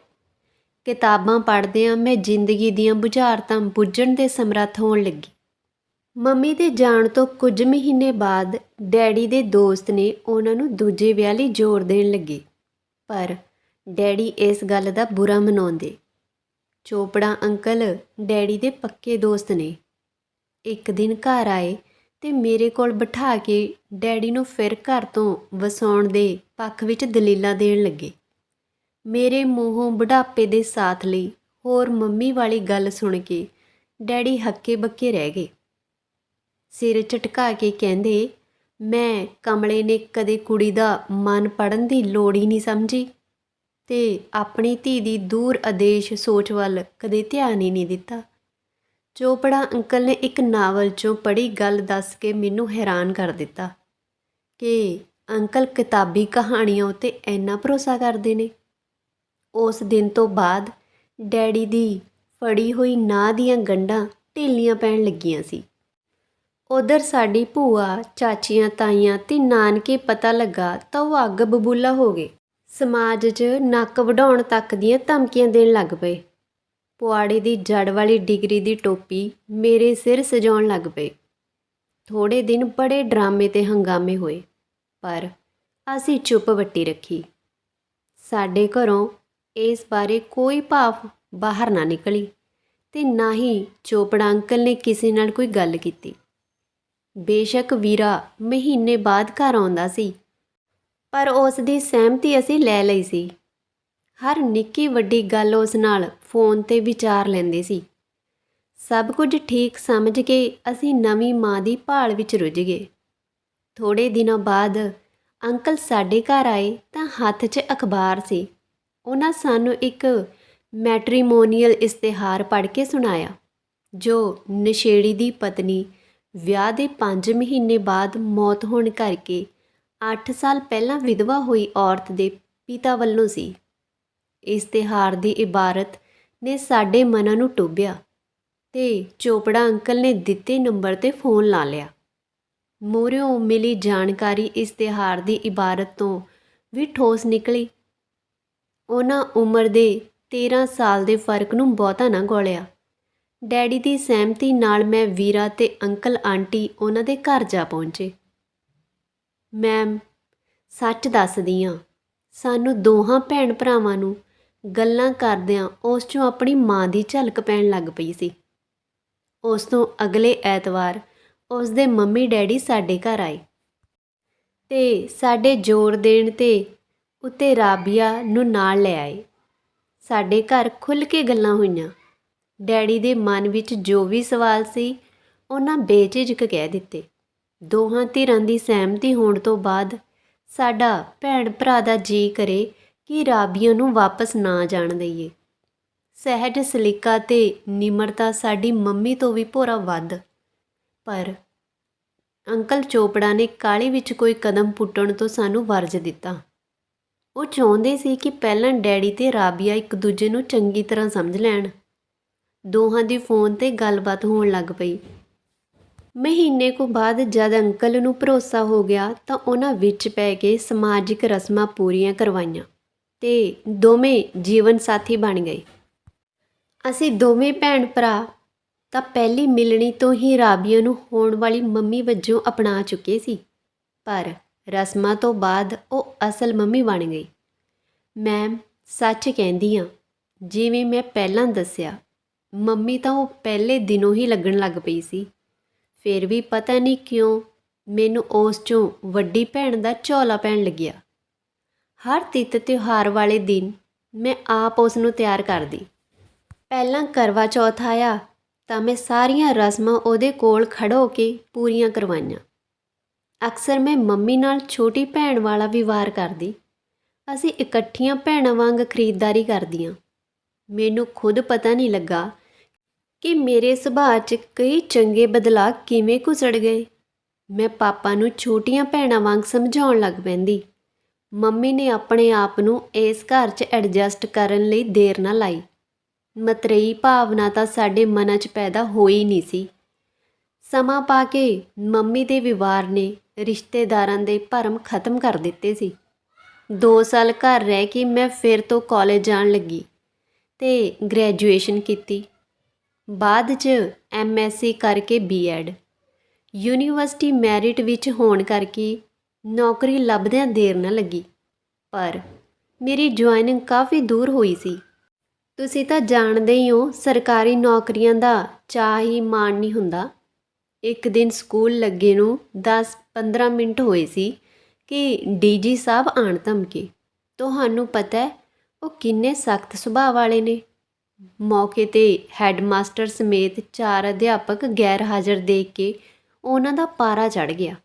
ਕਿਤਾਬਾਂ ਪੜ੍ਹਦਿਆਂ ਮੈਂ ਜ਼ਿੰਦਗੀ ਦੀਆਂ ਬੁਝਾਰਤਾਂ ਬੁੱਝਣ ਦੇ ਸਮਰੱਥ ਹੋਣ ਲੱਗੀ। ਮੰਮੀ ਦੇ ਜਾਣ ਤੋਂ ਕੁਝ ਮਹੀਨੇ ਬਾਅਦ ਡੈਡੀ ਦੇ ਦੋਸਤ ਨੇ ਉਹਨਾਂ ਨੂੰ ਦੂਜੇ ਵਿਆਹ ਲਈ ਜ਼ੋਰ ਦੇਣ ਲੱਗੇ। ਪਰ ਡੈਡੀ ਇਸ ਗੱਲ ਦਾ ਬੁਰਾ ਮਨਾਉਂਦੇ। ਚੋਪੜਾ ਅੰਕਲ, ਡੈਡੀ ਦੇ ਪੱਕੇ ਦੋਸਤ ਨੇ। ਇੱਕ ਦਿਨ ਘਰ ਆਏ ਤੇ ਮੇਰੇ ਕੋਲ ਬਿਠਾ ਕੇ ਡੈਡੀ ਨੂੰ ਫਿਰ ਘਰ ਤੋਂ ਵਸਾਉਣ ਦੇ ਪੱਖ ਵਿੱਚ ਦਲੀਲਾਂ ਦੇਣ ਲੱਗੇ। ਮੇਰੇ ਮੂੰਹੋਂ ਬੁਢਾਪੇ ਦੇ ਸਾਥ ਲਈ ਹੋਰ ਮੰਮੀ ਵਾਲੀ ਗੱਲ ਸੁਣ ਕੇ ਡੈਡੀ ਹੱਕੇ ਬੱਕੇ ਰਹਿ ਗਏ। ਸਿਰ ਝਟਕਾ ਕੇ ਕਹਿੰਦੇ, ਮੈਂ ਕਮਲੇ ਨੇ ਕਦੇ ਕੁੜੀ ਦਾ ਮਨ ਪੜਨ ਦੀ ਲੋੜ ਹੀ ਨਹੀਂ ਸਮਝੀ ਤੇ ਆਪਣੀ ਧੀ ਦੀ ਦੂਰ ਆਦੇਸ਼ ਸੋਚ ਵੱਲ ਕਦੇ ਧਿਆਨ ਹੀ ਨਹੀਂ ਦਿੱਤਾ। ਚੋਪੜਾ ਅੰਕਲ ਨੇ ਇੱਕ ਨਾਵਲ 'ਚੋਂ ਪੜ੍ਹੀ ਗੱਲ ਦੱਸ ਕੇ ਮੈਨੂੰ ਹੈਰਾਨ ਕਰ ਦਿੱਤਾ ਕਿ ਅੰਕਲ ਕਿਤਾਬੀ ਕਹਾਣੀਆਂ ਉੱਤੇ ਇੰਨਾ ਭਰੋਸਾ ਕਰਦੇ ਨੇ। ਉਸ ਦਿਨ ਤੋਂ ਬਾਅਦ ਡੈਡੀ ਦੀ ਫੜੀ ਹੋਈ ਨਾ ਦੀਆਂ ਗੰਢਾਂ ਢਿੱਲੀਆਂ ਪੈਣ ਲੱਗੀਆਂ ਸੀ। ਉਧਰ ਸਾਡੀ ਭੂਆ, ਚਾਚੀਆਂ, ਤਾਈਆਂ ਤੇ ਨਾਨਕੇ ਪਤਾ ਲੱਗਾ ਤਾਂ ਉਹ ਅੱਗ ਬਬੂਲਾ ਹੋ ਗਏ। ਸਮਾਜ 'ਚ ਨੱਕ ਵਢਾਉਣ ਤੱਕ ਦੀਆਂ ਧਮਕੀਆਂ ਦੇਣ ਲੱਗ ਪਏ। ਪੁਆੜੇ ਦੀ ਜੜ ਵਾਲੀ ਡਿਗਰੀ ਦੀ ਟੋਪੀ ਮੇਰੇ ਸਿਰ ਸਜਾਉਣ ਲੱਗ ਪਏ। ਥੋੜੇ ਦਿਨ ਬੜੇ ਡਰਾਮੇ ਤੇ ਹੰਗਾਮੇ ਹੋਏ, ਪਰ ਅਸੀਂ ਚੁੱਪ ਵੱਟੀ ਰੱਖੀ। ਸਾਡੇ ਘਰੋਂ ਇਸ ਬਾਰੇ ਕੋਈ ਭਾਵ ਬਾਹਰ ਨਾ ਨਿਕਲੀ ਤੇ ਨਾ ਹੀ ਚੋਪੜਾ ਅੰਕਲ ਨੇ ਕਿਸੇ ਨਾਲ ਕੋਈ ਗੱਲ ਕੀਤੀ। ਬੇਸ਼ੱਕ ਵੀਰਾ ਮਹੀਨੇ ਬਾਅਦ ਘਰ ਆਉਂਦਾ ਸੀ, ਪਰ ਉਸ ਦੀ ਸਹਿਮਤੀ ਅਸੀਂ ਲੈ ਲਈ ਸੀ। ਹਰ ਨਿੱਕੀ ਵੱਡੀ ਗੱਲ ਉਸ ਨਾਲ ਫੋਨ ਤੇ ਵਿਚਾਰ ਲੈਂਦੇ ਸੀ। ਸਭ ਕੁਝ ਠੀਕ ਸਮਝ ਕੇ ਅਸੀਂ ਨਵੀਂ ਮਾਂ ਦੀ ਭਾਲ ਵਿੱਚ ਰੁੱਝ ਗਏ। ਥੋੜੇ ਦਿਨਾਂ ਬਾਅਦ ਅੰਕਲ ਸਾਡੇ ਘਰ ਆਏ ਤਾਂ ਹੱਥ 'ਚ ਅਖਬਾਰ ਸੀ। ਉਹਨਾਂ ਸਾਨੂੰ ਇੱਕ ਮੈਟ੍ਰੀਮੋਨੀਅਲ ਇਸ਼ਤਿਹਾਰ ਪੜ੍ਹ ਕੇ ਸੁਣਾਇਆ, ਜੋ ਨਸ਼ੇੜੀ ਦੀ ਪਤਨੀ ਵਿਆਹ ਦੇ 5 ਮਹੀਨੇ ਬਾਅਦ ਮੌਤ ਹੋਣ ਕਰਕੇ 8 ਸਾਲ ਪਹਿਲਾਂ ਵਿਧਵਾ ਹੋਈ ਔਰਤ ਦੇ ਪਿਤਾ ਵੱਲੋਂ ਸੀ। ਇਸ ਇਸ਼ਤਿਹਾਰ ਦੀ ਇਬਾਰਤ ਨੇ ਸਾਡੇ ਮਨਾਂ ਨੂੰ ਟੁੱਬਿਆ ਤੇ ਚੋਪੜਾ ਅੰਕਲ ਨੇ ਦਿੱਤੇ ਨੰਬਰ ਤੇ ਫੋਨ ਲਾ ਲਿਆ। ਮੂਹਰਿਓਂ ਮਿਲੀ ਜਾਣਕਾਰੀ ਇਸ ਇਸ਼ਤਿਹਾਰ ਦੀ ਇਬਾਰਤ ਤੋਂ ਵੀ ਠੋਸ ਨਿਕਲੀ। ਉਹਨਾਂ ਉਮਰ ਦੇ 13 ਸਾਲ ਦੇ ਫ਼ਰਕ ਨੂੰ ਬਹੁਤਾ ਨਾ ਗੋਲਿਆ। ਡੈਡੀ ਦੀ ਸਹਿਮਤੀ ਨਾਲ ਮੈਂ ਵੀਰਾ ਤੇ ਅੰਕਲ, ਆਂਟੀ ਉਹਨਾਂ ਦੇ ਘਰ ਜਾ ਪਹੁੰਚੇ। ਮੈਮ, ਸੱਚ ਦੱਸਦੀ ਹਾਂ ਸਾਨੂੰ ਦੋਹਾਂ ਭੈਣ ਭਰਾਵਾਂ ਨੂੰ ਗੱਲਾਂ ਕਰਦਿਆਂ ਉਸ 'ਚੋਂ ਆਪਣੀ ਮਾਂ ਦੀ ਝਲਕ ਪੈਣ ਲੱਗ ਪਈ ਸੀ। ਉਸ ਤੋਂ ਅਗਲੇ ਐਤਵਾਰ ਉਸ ਦੇ ਮੰਮੀ ਡੈਡੀ ਸਾਡੇ ਘਰ ਆਏ ਤੇ ਸਾਡੇ ਜ਼ੋਰ ਦੇਣ ਤੇ ਉੱਤੇ ਰਾਬੀਆ ਨੂੰ ਨਾਲ ਲੈ ਆਏ। ਸਾਡੇ ਘਰ ਖੁੱਲ੍ਹ ਕੇ ਗੱਲਾਂ ਹੋਈਆਂ। ਡੈਡੀ ਦੇ ਮਨ ਵਿੱਚ ਜੋ ਵੀ ਸਵਾਲ ਸੀ, ਉਹਨਾਂ ਬੇਝਿਜਕ ਕਹਿ ਦਿੱਤੇ। ਦੋਹਾਂ ਧਿਰਾਂ ਦੀ ਸਹਿਮਤੀ ਹੋਣ ਤੋਂ ਬਾਅਦ ਸਾਡਾ ਭੈਣ ਭਰਾ ਦਾ ਜੀ ਕਰੇ ਕਿ ਰਾਬੀਆ ਨੂੰ ਵਾਪਸ ਨਾ ਜਾਣ ਦਈਏ। ਸਹਿਜ ਸਲੀਕਾ ਤੇ ਨਿਮਰਤਾ ਸਾਡੀ ਮੰਮੀ ਤੋਂ ਵੀ ਭੋਰਾ ਵੱਧ। ਪਰ ਅੰਕਲ ਚੋਪੜਾ ਨੇ ਕਾਲੀ ਵਿੱਚ ਕੋਈ ਕਦਮ ਪੁੱਟਣ ਤੋਂ ਸਾਨੂੰ ਵਰਜ ਦਿੱਤਾ। ਉਹ ਚਾਹੁੰਦੇ ਸੀ ਕਿ ਪਹਿਲਾਂ ਡੈਡੀ ਤੇ ਰਾਬੀਆ ਇੱਕ ਦੂਜੇ ਨੂੰ ਚੰਗੀ ਤਰ੍ਹਾਂ ਸਮਝ ਲੈਣ। ਦੋਹਾਂ ਦੀ ਫੋਨ ਤੇ ਗੱਲਬਾਤ ਹੋਣ ਲੱਗ ਪਈ। ਮਹੀਨੇ ਕੁ ਬਾਅਦ ਜਦ ਅੰਕਲ ਨੂੰ ਭਰੋਸਾ ਹੋ ਗਿਆ ਤਾਂ ਉਹਨਾਂ ਵਿੱਚ ਪੈ ਕੇ ਸਮਾਜਿਕ ਰਸਮਾਂ ਪੂਰੀਆਂ ਕਰਵਾਈਆਂ ਤੇ ਦੋਵੇਂ ਜੀਵਨ ਸਾਥੀ ਬਣ ਗਏ। ਅਸੀਂ ਦੋਵੇਂ ਭੈਣ ਭਰਾ ਤਾਂ ਪਹਿਲੀ ਮਿਲਣੀ ਤੋਂ ਹੀ ਰਾਬੀਆ ਨੂੰ ਹੋਣ ਵਾਲੀ ਮੰਮੀ ਵਜੋਂ ਅਪਣਾ ਚੁੱਕੇ ਸੀ, ਪਰ ਰਸਮਾਂ ਤੋਂ ਬਾਅਦ ਉਹ ਅਸਲ ਮੰਮੀ ਬਣ ਗਈ। ਮੈਮ, ਸੱਚ ਕਹਿੰਦੀ ਆ, ਜਿਵੇਂ ਮੈਂ ਪਹਿਲਾਂ ਦੱਸਿਆ ਮੰਮੀ ਤਾਂ ਉਹ ਪਹਿਲੇ ਦਿਨੋਂ ਹੀ ਲੱਗਣ ਲੱਗ ਪਈ ਸੀ। ਫਿਰ ਵੀ ਪਤਾ ਨਹੀਂ ਕਿਉਂ ਮੈਨੂੰ ਉਸ ਚੋਂ ਵੱਡੀ ਭੈਣ ਦਾ ਝੋਲਾ ਪੈਣ ਲੱਗਿਆ। ਹਰ ਤਿੱਤ ਤਿਉਹਾਰ ਵਾਲੇ ਦਿਨ ਮੈਂ ਆਪ ਉਸ ਨੂੰ ਤਿਆਰ ਕਰਦੀ। ਪਹਿਲਾਂ ਕਰਵਾ ਚੌਥ ਆਇਆ ਤਾਂ ਮੈਂ ਸਾਰੀਆਂ ਰਸਮਾਂ ਉਹਦੇ ਕੋਲ ਖੜੋ ਕੇ ਪੂਰੀਆਂ ਕਰਵਾਈਆਂ। ਅਕਸਰ ਮੈਂ ਮੰਮੀ ਨਾਲ ਛੋਟੀ ਭੈਣ ਵਾਲਾ ਵਿਵਹਾਰ ਕਰਦੀ। ਅਸੀਂ ਇਕੱਠੀਆਂ ਭੈਣਾਂ ਵਾਂਗ ਖਰੀਦਦਾਰੀ ਕਰਦੀਆਂ। ਮੈਨੂੰ ਖੁਦ ਪਤਾ ਨਹੀਂ ਲੱਗਾ ਕਿ ਮੇਰੇ ਸੁਭਾਅ 'ਚ ਕਈ ਚੰਗੇ ਬਦਲਾਅ ਕਿਵੇਂ ਘੁਸੜ ਗਏ। ਮੈਂ ਪਾਪਾ ਨੂੰ ਛੋਟੀਆਂ ਭੈਣਾਂ ਵਾਂਗ ਸਮਝਾਉਣ ਲੱਗ ਪੈਂਦੀ। ਮੰਮੀ ਨੇ ਆਪਣੇ ਆਪ ਨੂੰ ਇਸ ਘਰ 'ਚ ਐਡਜਸਟ ਕਰਨ ਲਈ ਦੇਰ ਨਾ ਲਾਈ। ਮਤਰੇਈ ਭਾਵਨਾ ਤਾਂ ਸਾਡੇ ਮਨਾਂ 'ਚ ਪੈਦਾ ਹੋਈ ਨਹੀਂ ਸੀ। ਸਮਾਂ ਪਾ ਕੇ ਮੰਮੀ ਦੇ ਵਿਵਾਰ ਨੇ ਰਿਸ਼ਤੇਦਾਰਾਂ ਦੇ ਭਰਮ ਖਤਮ ਕਰ ਦਿੱਤੇ ਸੀ। 2 ਸਾਲ ਘਰ ਰਹਿ ਕੇ ਮੈਂ ਫਿਰ ਤੋਂ ਕਾਲਜ ਜਾਣ ਲੱਗੀ। ਤੇ ਗ੍ਰੈਜੂਏਸ਼ਨ ਕੀਤੀ। ਬਾਅਦ 'ਚ ਐਮਐਸਸੀ ਕਰਕੇ ਬੀਐਡ ਯੂਨੀਵਰਸਿਟੀ ਮੈਰਿਟ ਵਿੱਚ ਹੋਣ ਕਰਕੇ ਨੌਕਰੀ ਲੱਭਦਿਆਂ ਦੇਰ ਨਾ ਲੱਗੀ। ਪਰ ਮੇਰੀ ਜੁਆਇਨਿੰਗ ਕਾਫੀ ਦੂਰ ਹੋਈ ਸੀ। ਤੁਸੀਂ ਤਾਂ ਜਾਣਦੇ ਹੀ ਹੋ, ਸਰਕਾਰੀ ਨੌਕਰੀਆਂ ਦਾ ਚਾਹ ਹੀ ਮਾਣ ਨਹੀਂ ਹੁੰਦਾ। ਇੱਕ ਦਿਨ ਸਕੂਲ ਲੱਗੇ ਨੂੰ 10-15 ਮਿੰਟ ਹੋਏ ਸੀ ਕਿ ਡੀਜੀ ਸਾਹਿਬ ਆਣ ਧਮਕੇ। ਤੁਹਾਨੂੰ ਪਤਾ ਹੈ ਉਹ ਕਿੰਨੇ ਸਖਤ ਸੁਭਾਅ ਵਾਲੇ ਨੇ। ਮੌਕੇ ਤੇ ਹੈੱਡਮਾਸਟਰ ਸਮੇਤ ਚਾਰ ਅਧਿਆਪਕ ਗੈਰ ਹਾਜ਼ਰ ਦੇਖ ਕੇ ਉਹਨਾਂ ਦਾ ਪਾਰਾ ਚੜ ਗਿਆ।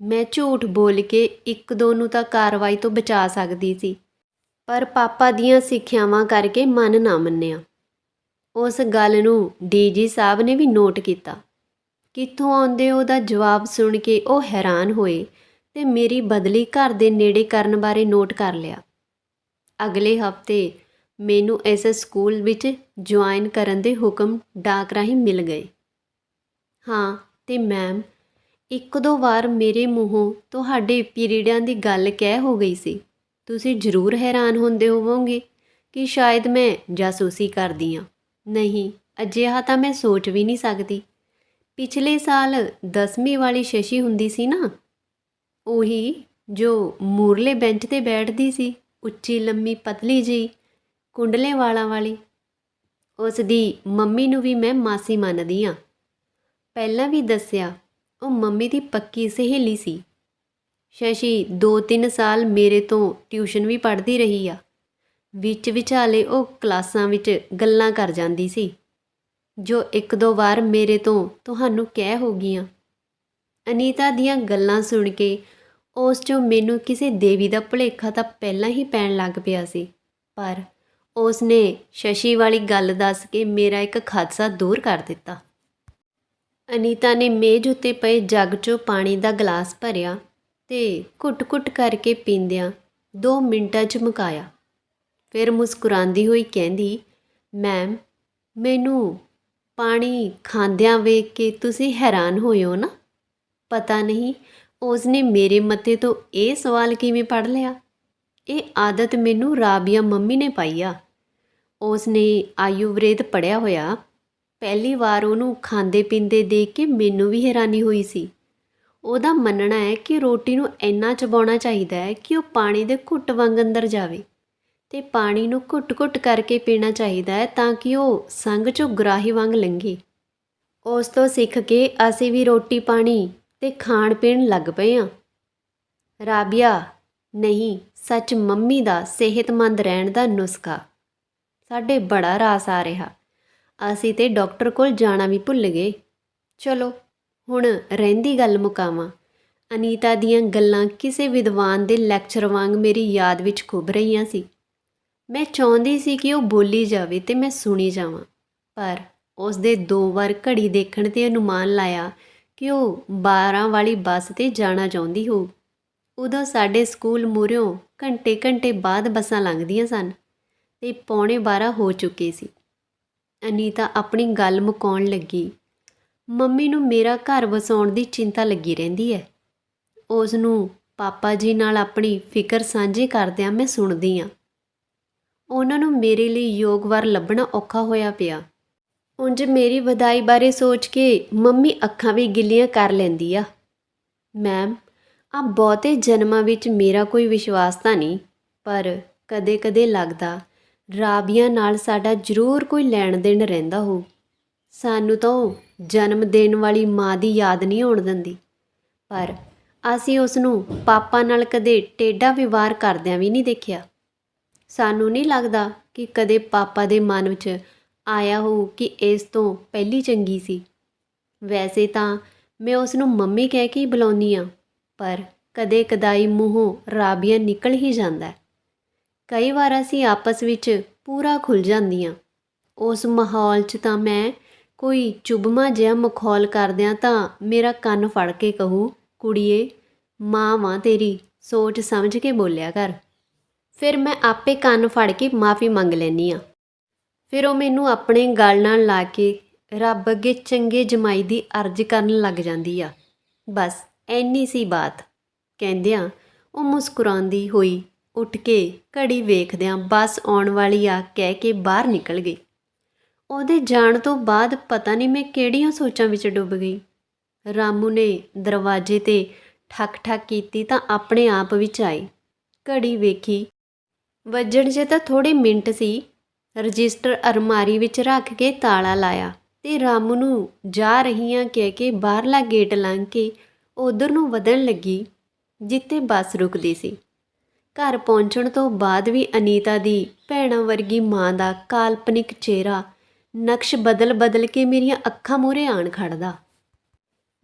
ਮੈਂ ਝੂਠ ਬੋਲ ਕੇ ਇੱਕ ਦੋ ਨੂੰ ਤਾਂ ਕਾਰਵਾਈ ਤੋਂ ਬਚਾ ਸਕਦੀ ਸੀ, ਪਰ ਪਾਪਾ ਦੀਆਂ ਸਿੱਖਿਆਵਾਂ ਕਰਕੇ ਮਨ ਨਾ ਮੰਨਿਆ। ਉਸ ਗੱਲ ਨੂੰ ਡੀਜੀ ਸਾਹਿਬ ਨੇ ਵੀ ਨੋਟ ਕੀਤਾ। ਕਿੱਥੋਂ ਆਉਂਦੇ ਉਹਦਾ ਜਵਾਬ ਸੁਣ ਕੇ ਉਹ ਹੈਰਾਨ ਹੋਏ ਤੇ ਮੇਰੀ ਬਦਲੀ ਘਰ ਦੇ ਨੇੜੇ ਕਰਨ ਬਾਰੇ ਨੋਟ ਕਰ ਲਿਆ। ਅਗਲੇ ਹਫ਼ਤੇ ਮੈਨੂੰ ਇਸ ਸਕੂਲ ਵਿੱਚ ਜੁਆਇਨ ਕਰਨ ਦੇ ਹੁਕਮ ਡਾਕ ਰਾਹੀਂ ਮਿਲ ਗਏ। ਹਾਂ, ਤੇ ਮੈਮ ਇੱਕ ਦੋ ਵਾਰ ਮੇਰੇ ਮੂੰਹੋਂ ਤੁਹਾਡੇ ਪੀਰੀਅਡਾਂ ਦੀ ਗੱਲ ਕਹਿ ਹੋ ਗਈ ਸੀ। ਤੁਸੀਂ ਜ਼ਰੂਰ ਹੈਰਾਨ ਹੁੰਦੇ ਹੋਵੋਗੇ ਕਿ ਸ਼ਾਇਦ ਮੈਂ ਜਾਸੂਸੀ ਕਰਦੀ ਹਾਂ ਨਹੀਂ, ਅਜਿਹਾ ਤਾਂ ਮੈਂ ਸੋਚ ਵੀ ਨਹੀਂ ਸਕਦੀ। ਪਿਛਲੇ ਸਾਲ 10ਵੀਂ ਵਾਲੀ ਸ਼ਸ਼ੀ ਹੁੰਦੀ ਸੀ ਨਾ, ਉਹੀ ਜੋ ਮੂਰਲੇ ਬੈਂਚ ਤੇ ਬੈਠਦੀ ਸੀ। ਉੱਚੀ ਲੰਮੀ ਪਤਲੀ ਜੀ ਕੁੰਡਲੇ ਵਾਲਾਂ ਵਾਲੀ। ਉਸ ਦੀ ਮੰਮੀ ਨੂੰ ਵੀ ਮੈਂ ਮਾਸੀ ਮੰਨਦੀ ਆ ਪਹਿਲਾਂ ਵੀ ਦੱਸਿਆ, ਉਹ ਮੰਮੀ ਦੀ ਪੱਕੀ ਸਹੇਲੀ ਸੀ। ਸ਼ਸ਼ੀ 2-3 ਸਾਲ ਮੇਰੇ ਤੋਂ ਟਿਊਸ਼ਨ ਵੀ ਪੜ੍ਹਦੀ ਰਹੀ ਆ। ਵਿੱਚ ਵਿਚਾਲੇ ਉਹ ਕਲਾਸਾਂ ਵਿੱਚ ਗੱਲਾਂ ਕਰ ਜਾਂਦੀ ਸੀ। ਜੋ ਇੱਕ ਦੋ ਵਾਰ ਮੇਰੇ ਤੋਂ ਤੁਹਾਨੂੰ ਕਹਿ ਹੋ ਗਈਆਂ। ਅਨੀਤਾ ਦੀਆਂ ਗੱਲਾਂ ਸੁਣ ਕੇ ਉਸ 'ਚੋਂ ਮੈਨੂੰ ਕਿਸੇ ਦੇਵੀ ਦਾ ਭੁਲੇਖਾ ਤਾਂ ਪਹਿਲਾਂ ਹੀ ਪੈਣ ਲੱਗ ਪਿਆ ਸੀ। ਪਰ ਉਸ ਨੇ ਸ਼ਸ਼ੀ ਵਾਲੀ ਗੱਲ ਦੱਸ ਕੇ ਮੇਰਾ ਇੱਕ ਖਾਦਸਾ ਦੂਰ ਕਰ ਦਿੱਤਾ। ਅਨੀਤਾ ਨੇ ਮੇਜ਼ ਉੱਤੇ ਪਏ ਜੱਗ 'ਚੋਂ ਪਾਣੀ ਦਾ ਗਲਾਸ ਭਰਿਆ ਤੇ ਘੁੱਟ-ਘੁੱਟ ਕਰਕੇ ਪੀਂਦਿਆਂ 2 ਮਿੰਟਾਂ 'ਚ ਮੁਕਾਇਆ ਫਿਰ ਮੁਸਕਰਾਉਂਦੀ ਹੋਈ ਕਹਿੰਦੀ, ਮੈਮ, ਮੈਨੂੰ ਪਾਣੀ ਖਾਂਦਿਆਂ ਵੇਖ ਕੇ ਤੁਸੀਂ ਹੈਰਾਨ ਹੋਏ ਹੋ ਨਾ। ਪਤਾ ਨਹੀਂ ਉਸ ਨੇ ਮੇਰੇ ਮੱਥੇ ਤੋਂ ਇਹ ਸਵਾਲ ਕਿਵੇਂ ਪੜ ਲਿਆ? ਇਹ ਆਦਤ ਮੈਨੂੰ ਰਾਬੀਆ ਮੰਮੀ ਨੇ ਪਾਈ ਆ। ਉਸ ਨੇ ਆਯੁਰਵੇਦ ਪੜਿਆ ਹੋਇਆ। ਪਹਿਲੀ ਵਾਰ ਉਹਨੂੰ ਖਾਂਦੇ ਪੀਂਦੇ ਦੇਖ ਕੇ ਮੈਨੂੰ ਵੀ ਹੈਰਾਨੀ ਹੋਈ ਸੀ। ਉਹਦਾ ਮੰਨਣਾ ਹੈ ਕਿ ਰੋਟੀ ਨੂੰ ਇੰਨਾ ਚਬਾਉਣਾ ਚਾਹੀਦਾ ਹੈ ਕਿ ਉਹ ਪਾਣੀ ਦੇ ਘੁੱਟ ਵਾਂਗ ਅੰਦਰ ਜਾਵੇ ਤੇ ਪਾਣੀ ਨੂੰ ਘੁੱਟ-ਘੁੱਟ ਕਰਕੇ ਪੀਣਾ ਚਾਹੀਦਾ ਹੈ ਤਾਂ ਕਿ ਉਹ ਸੰਗ ਚੋਂ ਗਰਾਹੀ ਵਾਂਗ ਲੰਘੇ। ਉਸ ਤੋਂ ਸਿੱਖ ਕੇ ਅਸੀਂ ਵੀ ਰੋਟੀ ਪਾਣੀ ਤੇ ਖਾਣ ਪੀਣ ਲੱਗ ਪਏ ਹਾਂ ਰਾਬੀਆ, ਨਹੀਂ, ਸੱਚ ਮੰਮੀ ਦਾ ਸਿਹਤਮੰਦ ਰਹਿਣ ਦਾ ਨੁਸਖਾ। ਸਾਡੇ ਬੜਾ ਰਾਸ ਆ ਰਿਹਾ। ਅਸੀਂ ਤੇ ਡਾਕਟਰ ਕੋਲ ਜਾਣਾ ਵੀ ਭੁੱਲ ਗਏ। ਚਲੋ, ਹੁਣ ਰਹਿੰਦੀ ਗੱਲ ਮੁਕਾਵਾਂ। ਅਨੀਤਾ ਦੀਆਂ ਗੱਲਾਂ ਕਿਸੇ ਵਿਦਵਾਨ ਦੇ ਲੈਕਚਰ ਵਾਂਗ ਮੇਰੀ ਯਾਦ ਵਿੱਚ ਖੁੱਭ ਰਹੀਆਂ ਸੀ। ਮੈਂ ਚਾਹੁੰਦੀ ਸੀ ਕਿ ਉਹ ਬੋਲੀ ਜਾਵੇ ਤੇ ਮੈਂ ਸੁਣੀ ਜਾਵਾਂ, ਪਰ ਉਸ ਦੇ ਦੋ ਵਾਰ ਘੜੀ ਦੇਖਣ ਤੇ ਅਨੁਮਾਨ ਲਾਇਆ ਕਿ ਉਹ 12 ਵਾਲੀ ਬੱਸ ਤੇ ਜਾਣਾ ਚਾਹੁੰਦੀ ਹੋ? ਉਦੋਂ ਸਾਡੇ ਸਕੂਲ ਮੂਹਰਿਓਂ ਘੰਟੇ ਘੰਟੇ ਬਾਅਦ ਬੱਸਾਂ ਲੰਘਦੀਆਂ ਸਨ ਤੇ ਪੌਣੇ 12 ਹੋ ਚੁੱਕੇ ਸੀ। ਅਨੀਤਾ ਆਪਣੀ ਗੱਲ ਮੁਕਾਉਣ ਲੱਗੀ। ਮੰਮੀ ਨੂੰ ਮੇਰਾ ਘਰ ਵਸਾਉਣ ਦੀ ਚਿੰਤਾ ਲੱਗੀ ਰਹਿੰਦੀ ਹੈ। ਉਸ ਨੂੰ ਪਾਪਾ ਜੀ ਨਾਲ ਆਪਣੀ ਫਿਕਰ ਸਾਂਝੀ ਕਰਦਿਆਂ ਮੈਂ ਸੁਣਦੀ ਆ ਉਹਨਾਂ ਨੂੰ ਮੇਰੇ ਲਈ ਯੋਗ ਵਾਰ ਲੱਭਣਾ ਔਖਾ ਹੋਇਆ ਪਿਆ। ਉਂਝ ਮੇਰੀ ਵਧਾਈ ਬਾਰੇ ਸੋਚ ਕੇ ਮੰਮੀ ਅੱਖਾਂ ਵੀ ਗਿੱਲੀਆਂ ਕਰ ਲੈਂਦੀ ਆ। ਮੈਮ ਆ ਬਹੁਤੇ ਜਨਮਾਂ ਵਿੱਚ ਮੇਰਾ ਕੋਈ ਵਿਸ਼ਵਾਸ ਤਾਂ ਨਹੀਂ, ਪਰ ਕਦੇ-ਕਦੇ ਲੱਗਦਾ ਰਾਬੀਆਂ ਨਾਲ ਸਾਡਾ ਜ਼ਰੂਰ ਕੋਈ ਲੈਣ ਦੇਣ ਰਹਿੰਦਾ ਹੋ। ਸਾਨੂੰ ਤਾਂ ਉਹ ਜਨਮ ਦੇਣ ਵਾਲੀ ਮਾਂ ਦੀ ਯਾਦ ਨਹੀਂ ਆਉਣ ਦਿੰਦੀ। ਪਰ ਅਸੀਂ ਉਸ ਨੂੰ ਪਾਪਾ ਨਾਲ ਕਦੇ ਟੇਡਾ ਵਿਵਹਾਰ ਕਰਦਿਆਂ ਵੀ ਨਹੀਂ ਦੇਖਿਆ। ਸਾਨੂੰ ਨਹੀਂ ਲੱਗਦਾ ਕਿ ਕਦੇ ਪਾਪਾ ਦੇ ਮਨ ਵਿੱਚ ਆਇਆ ਹੋਊ ਕਿ ਇਸ ਤੋਂ ਪਹਿਲੀ ਚੰਗੀ ਸੀ। ਵੈਸੇ ਤਾਂ ਮੈਂ ਉਸ ਨੂੰ ਮੰਮੀ ਕਹਿ ਕੇ ਹੀ ਬੁਲਾਉਂਦੀ ਆ ਪਰ ਕਦੇ ਕਦਾਈ ਮੂੰਹੋਂ ਰਾਬੀਆ ਨਿਕਲ ਹੀ ਜਾਂਦਾ ਕਈ ਵਾਰ ਅਸੀਂ ਆਪਸ ਵਿੱਚ ਪੂਰਾ ਖੁੱਲ ਜਾਂਦੀਆਂ। ਉਸ ਮਾਹੌਲ 'ਚ ਤਾਂ ਮੈਂ ਕੋਈ ਚੁਬਮਾ ਜਿਹਾ ਮਖੌਲ ਕਰਦਿਆਂ ਤਾਂ ਮੇਰਾ ਕੰਨ ਫੜ ਕੇ ਕਹੂ, ਕੁੜੀਏ, ਮਾਂ ਵਾਂ ਤੇਰੀ, ਸੋਚ ਸਮਝ ਕੇ ਬੋਲਿਆ ਕਰ। ਫਿਰ ਮੈਂ ਆਪੇ ਕੰਨ ਫੜ ਕੇ ਮਾਫੀ ਮੰਗ ਲੈਨੀ ਆ ਫਿਰ ਉਹ ਮੈਨੂੰ ਆਪਣੇ ਗਲ ਨਾਲ ਲਾ ਕੇ ਰੱਬ ਅੱਗੇ ਚੰਗੇ ਜਮਾਈ ਦੀ ਅਰਜ਼ ਕਰਨ ਲੱਗ ਜਾਂਦੀ ਆ। ਬਸ ਐਨੀ ਸੀ ਬਾਤ। ਕਹਿੰਦਿਆਂ ਉਹ ਮੁਸਕਰਾਉਂਦੀ ਹੋਈ ਉੱਠ ਕੇ ਘੜੀ ਵੇਖਦਿਆਂ ਬੱਸ ਆਉਣ ਵਾਲੀ ਆ ਕਹਿ ਕੇ ਬਾਹਰ ਨਿਕਲ ਗਈ। ਉਹਦੇ ਜਾਣ ਤੋਂ ਬਾਅਦ ਪਤਾ ਨਹੀਂ ਮੈਂ ਕਿਹੜੀਆਂ ਸੋਚਾਂ ਵਿੱਚ ਡੁੱਬ ਗਈ। ਰਾਮੂ ਨੇ ਦਰਵਾਜ਼ੇ ਤੇ ਠੱਕ ਠੱਕ ਕੀਤੀ ਤਾਂ ਆਪਣੇ ਆਪ ਵਿੱਚ ਆਈ। ਘੜੀ ਵੇਖੀ। ਵੱਜਣ 'ਚ ਤਾਂ ਥੋੜੇ ਮਿੰਟ ਸੀ ਰਜਿਸਟਰ ਅਰਮਾਰੀ ਵਿੱਚ ਰੱਖ ਕੇ ਤਾਲਾ ਲਾਇਆ ਤੇ ਰਾਮੂ ਨੂੰ ਜਾ ਰਹੀਆਂ ਕਹਿ ਕੇ ਬਾਹਰਲਾ ਗੇਟ ਲੰਘ ਕੇ ਉਧਰ ਨੂੰ ਵਧਣ ਲੱਗੀ, ਜਿੱਥੇ ਬੱਸ ਰੁਕਦੀ ਸੀ। ਘਰ ਪਹੁੰਚਣ ਤੋਂ ਬਾਅਦ ਵੀ ਅਨੀਤਾ ਦੀ ਭੈਣਾਂ ਵਰਗੀ ਮਾਂ ਦਾ ਕਾਲਪਨਿਕ ਚਿਹਰਾ ਨਕਸ਼ ਬਦਲ-ਬਦਲ ਕੇ ਮੇਰੀਆਂ ਅੱਖਾਂ ਮੂਹਰੇ ਆਣ ਖੜਦਾ।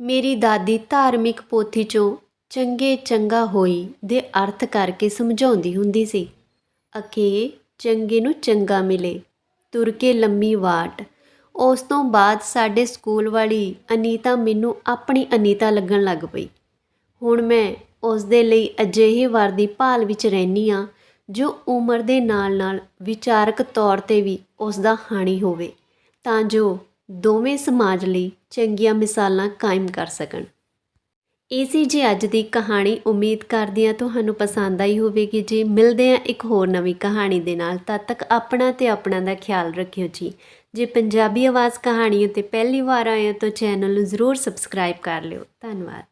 ਮੇਰੀ ਦਾਦੀ ਧਾਰਮਿਕ ਪੋਥੀ ਚੋਂ ਚੰਗੇ ਚੰਗਾ ਹੋਈ ਦੇ ਅਰਥ ਕਰਕੇ ਸਮਝਾਉਂਦੀ ਹੁੰਦੀ ਸੀ ਅਕੇ ਚੰਗੇ ਨੂੰ ਚੰਗਾ ਮਿਲੇ। ਤੁਰ ਕੇ ਲੰਮੀ ਵਾਟ। ਉਸ ਤੋਂ ਬਾਅਦ ਸਾਡੇ ਸਕੂਲ ਵਾਲੀ ਅਨੀਤਾ ਮੈਨੂੰ ਆਪਣੀ ਅਨੀਤਾ ਲੱਗਣ ਲੱਗ ਪਈ। ਹੁਣ ਮੈਂ ਉਸ ਦੇ ਲਈ ਅਜਿਹੇ ਵਰ ਦੀ ਭਾਲ ਵਿੱਚ ਰਹਿਨੀ ਆ ਜੋ ਉਮਰ ਦੇ ਨਾਲ-ਨਾਲ ਵਿਚਾਰਕ ਤੌਰ ਤੇ ਵੀ ਉਸ ਦਾ ਹਾਣੀ ਹੋਵੇ, ਤਾਂ ਜੋ ਦੋਵੇਂ ਸਮਾਜ ਲਈ ਚੰਗੀਆਂ ਮਿਸਾਲਾਂ ਕਾਇਮ ਕਰ ਸਕਣ। ਇਹ ਸੀ ਜੀ ਅੱਜ ਦੀ ਕਹਾਣੀ। ਉਮੀਦ ਕਰਦੀ ਹਾਂ ਤੁਹਾਨੂੰ ਪਸੰਦ ਆਈ ਹੋਵੇਗੀ ਜੀ। ਮਿਲਦੇ ਹਾਂ ਇੱਕ ਹੋਰ ਨਵੀਂ ਕਹਾਣੀ ਦੇ ਨਾਲ। ਤਦ ਤੱਕ ਆਪਣਾ ਤੇ ਆਪਣਾ ਦਾ ਖਿਆਲ ਰੱਖਿਓ ਜੀ। ਜੇ ਪੰਜਾਬੀ ਆਵਾਜ਼ ਕਹਾਣੀ ਉਤੇ ਪਹਿਲੀ ਵਾਰ ਆਏ ਹੋ ਤਾਂ ਚੈਨਲ ਨੂੰ ਜ਼ਰੂਰ ਸਬਸਕ੍ਰਾਈਬ ਕਰ ਲਿਓ। ਧੰਨਵਾਦ।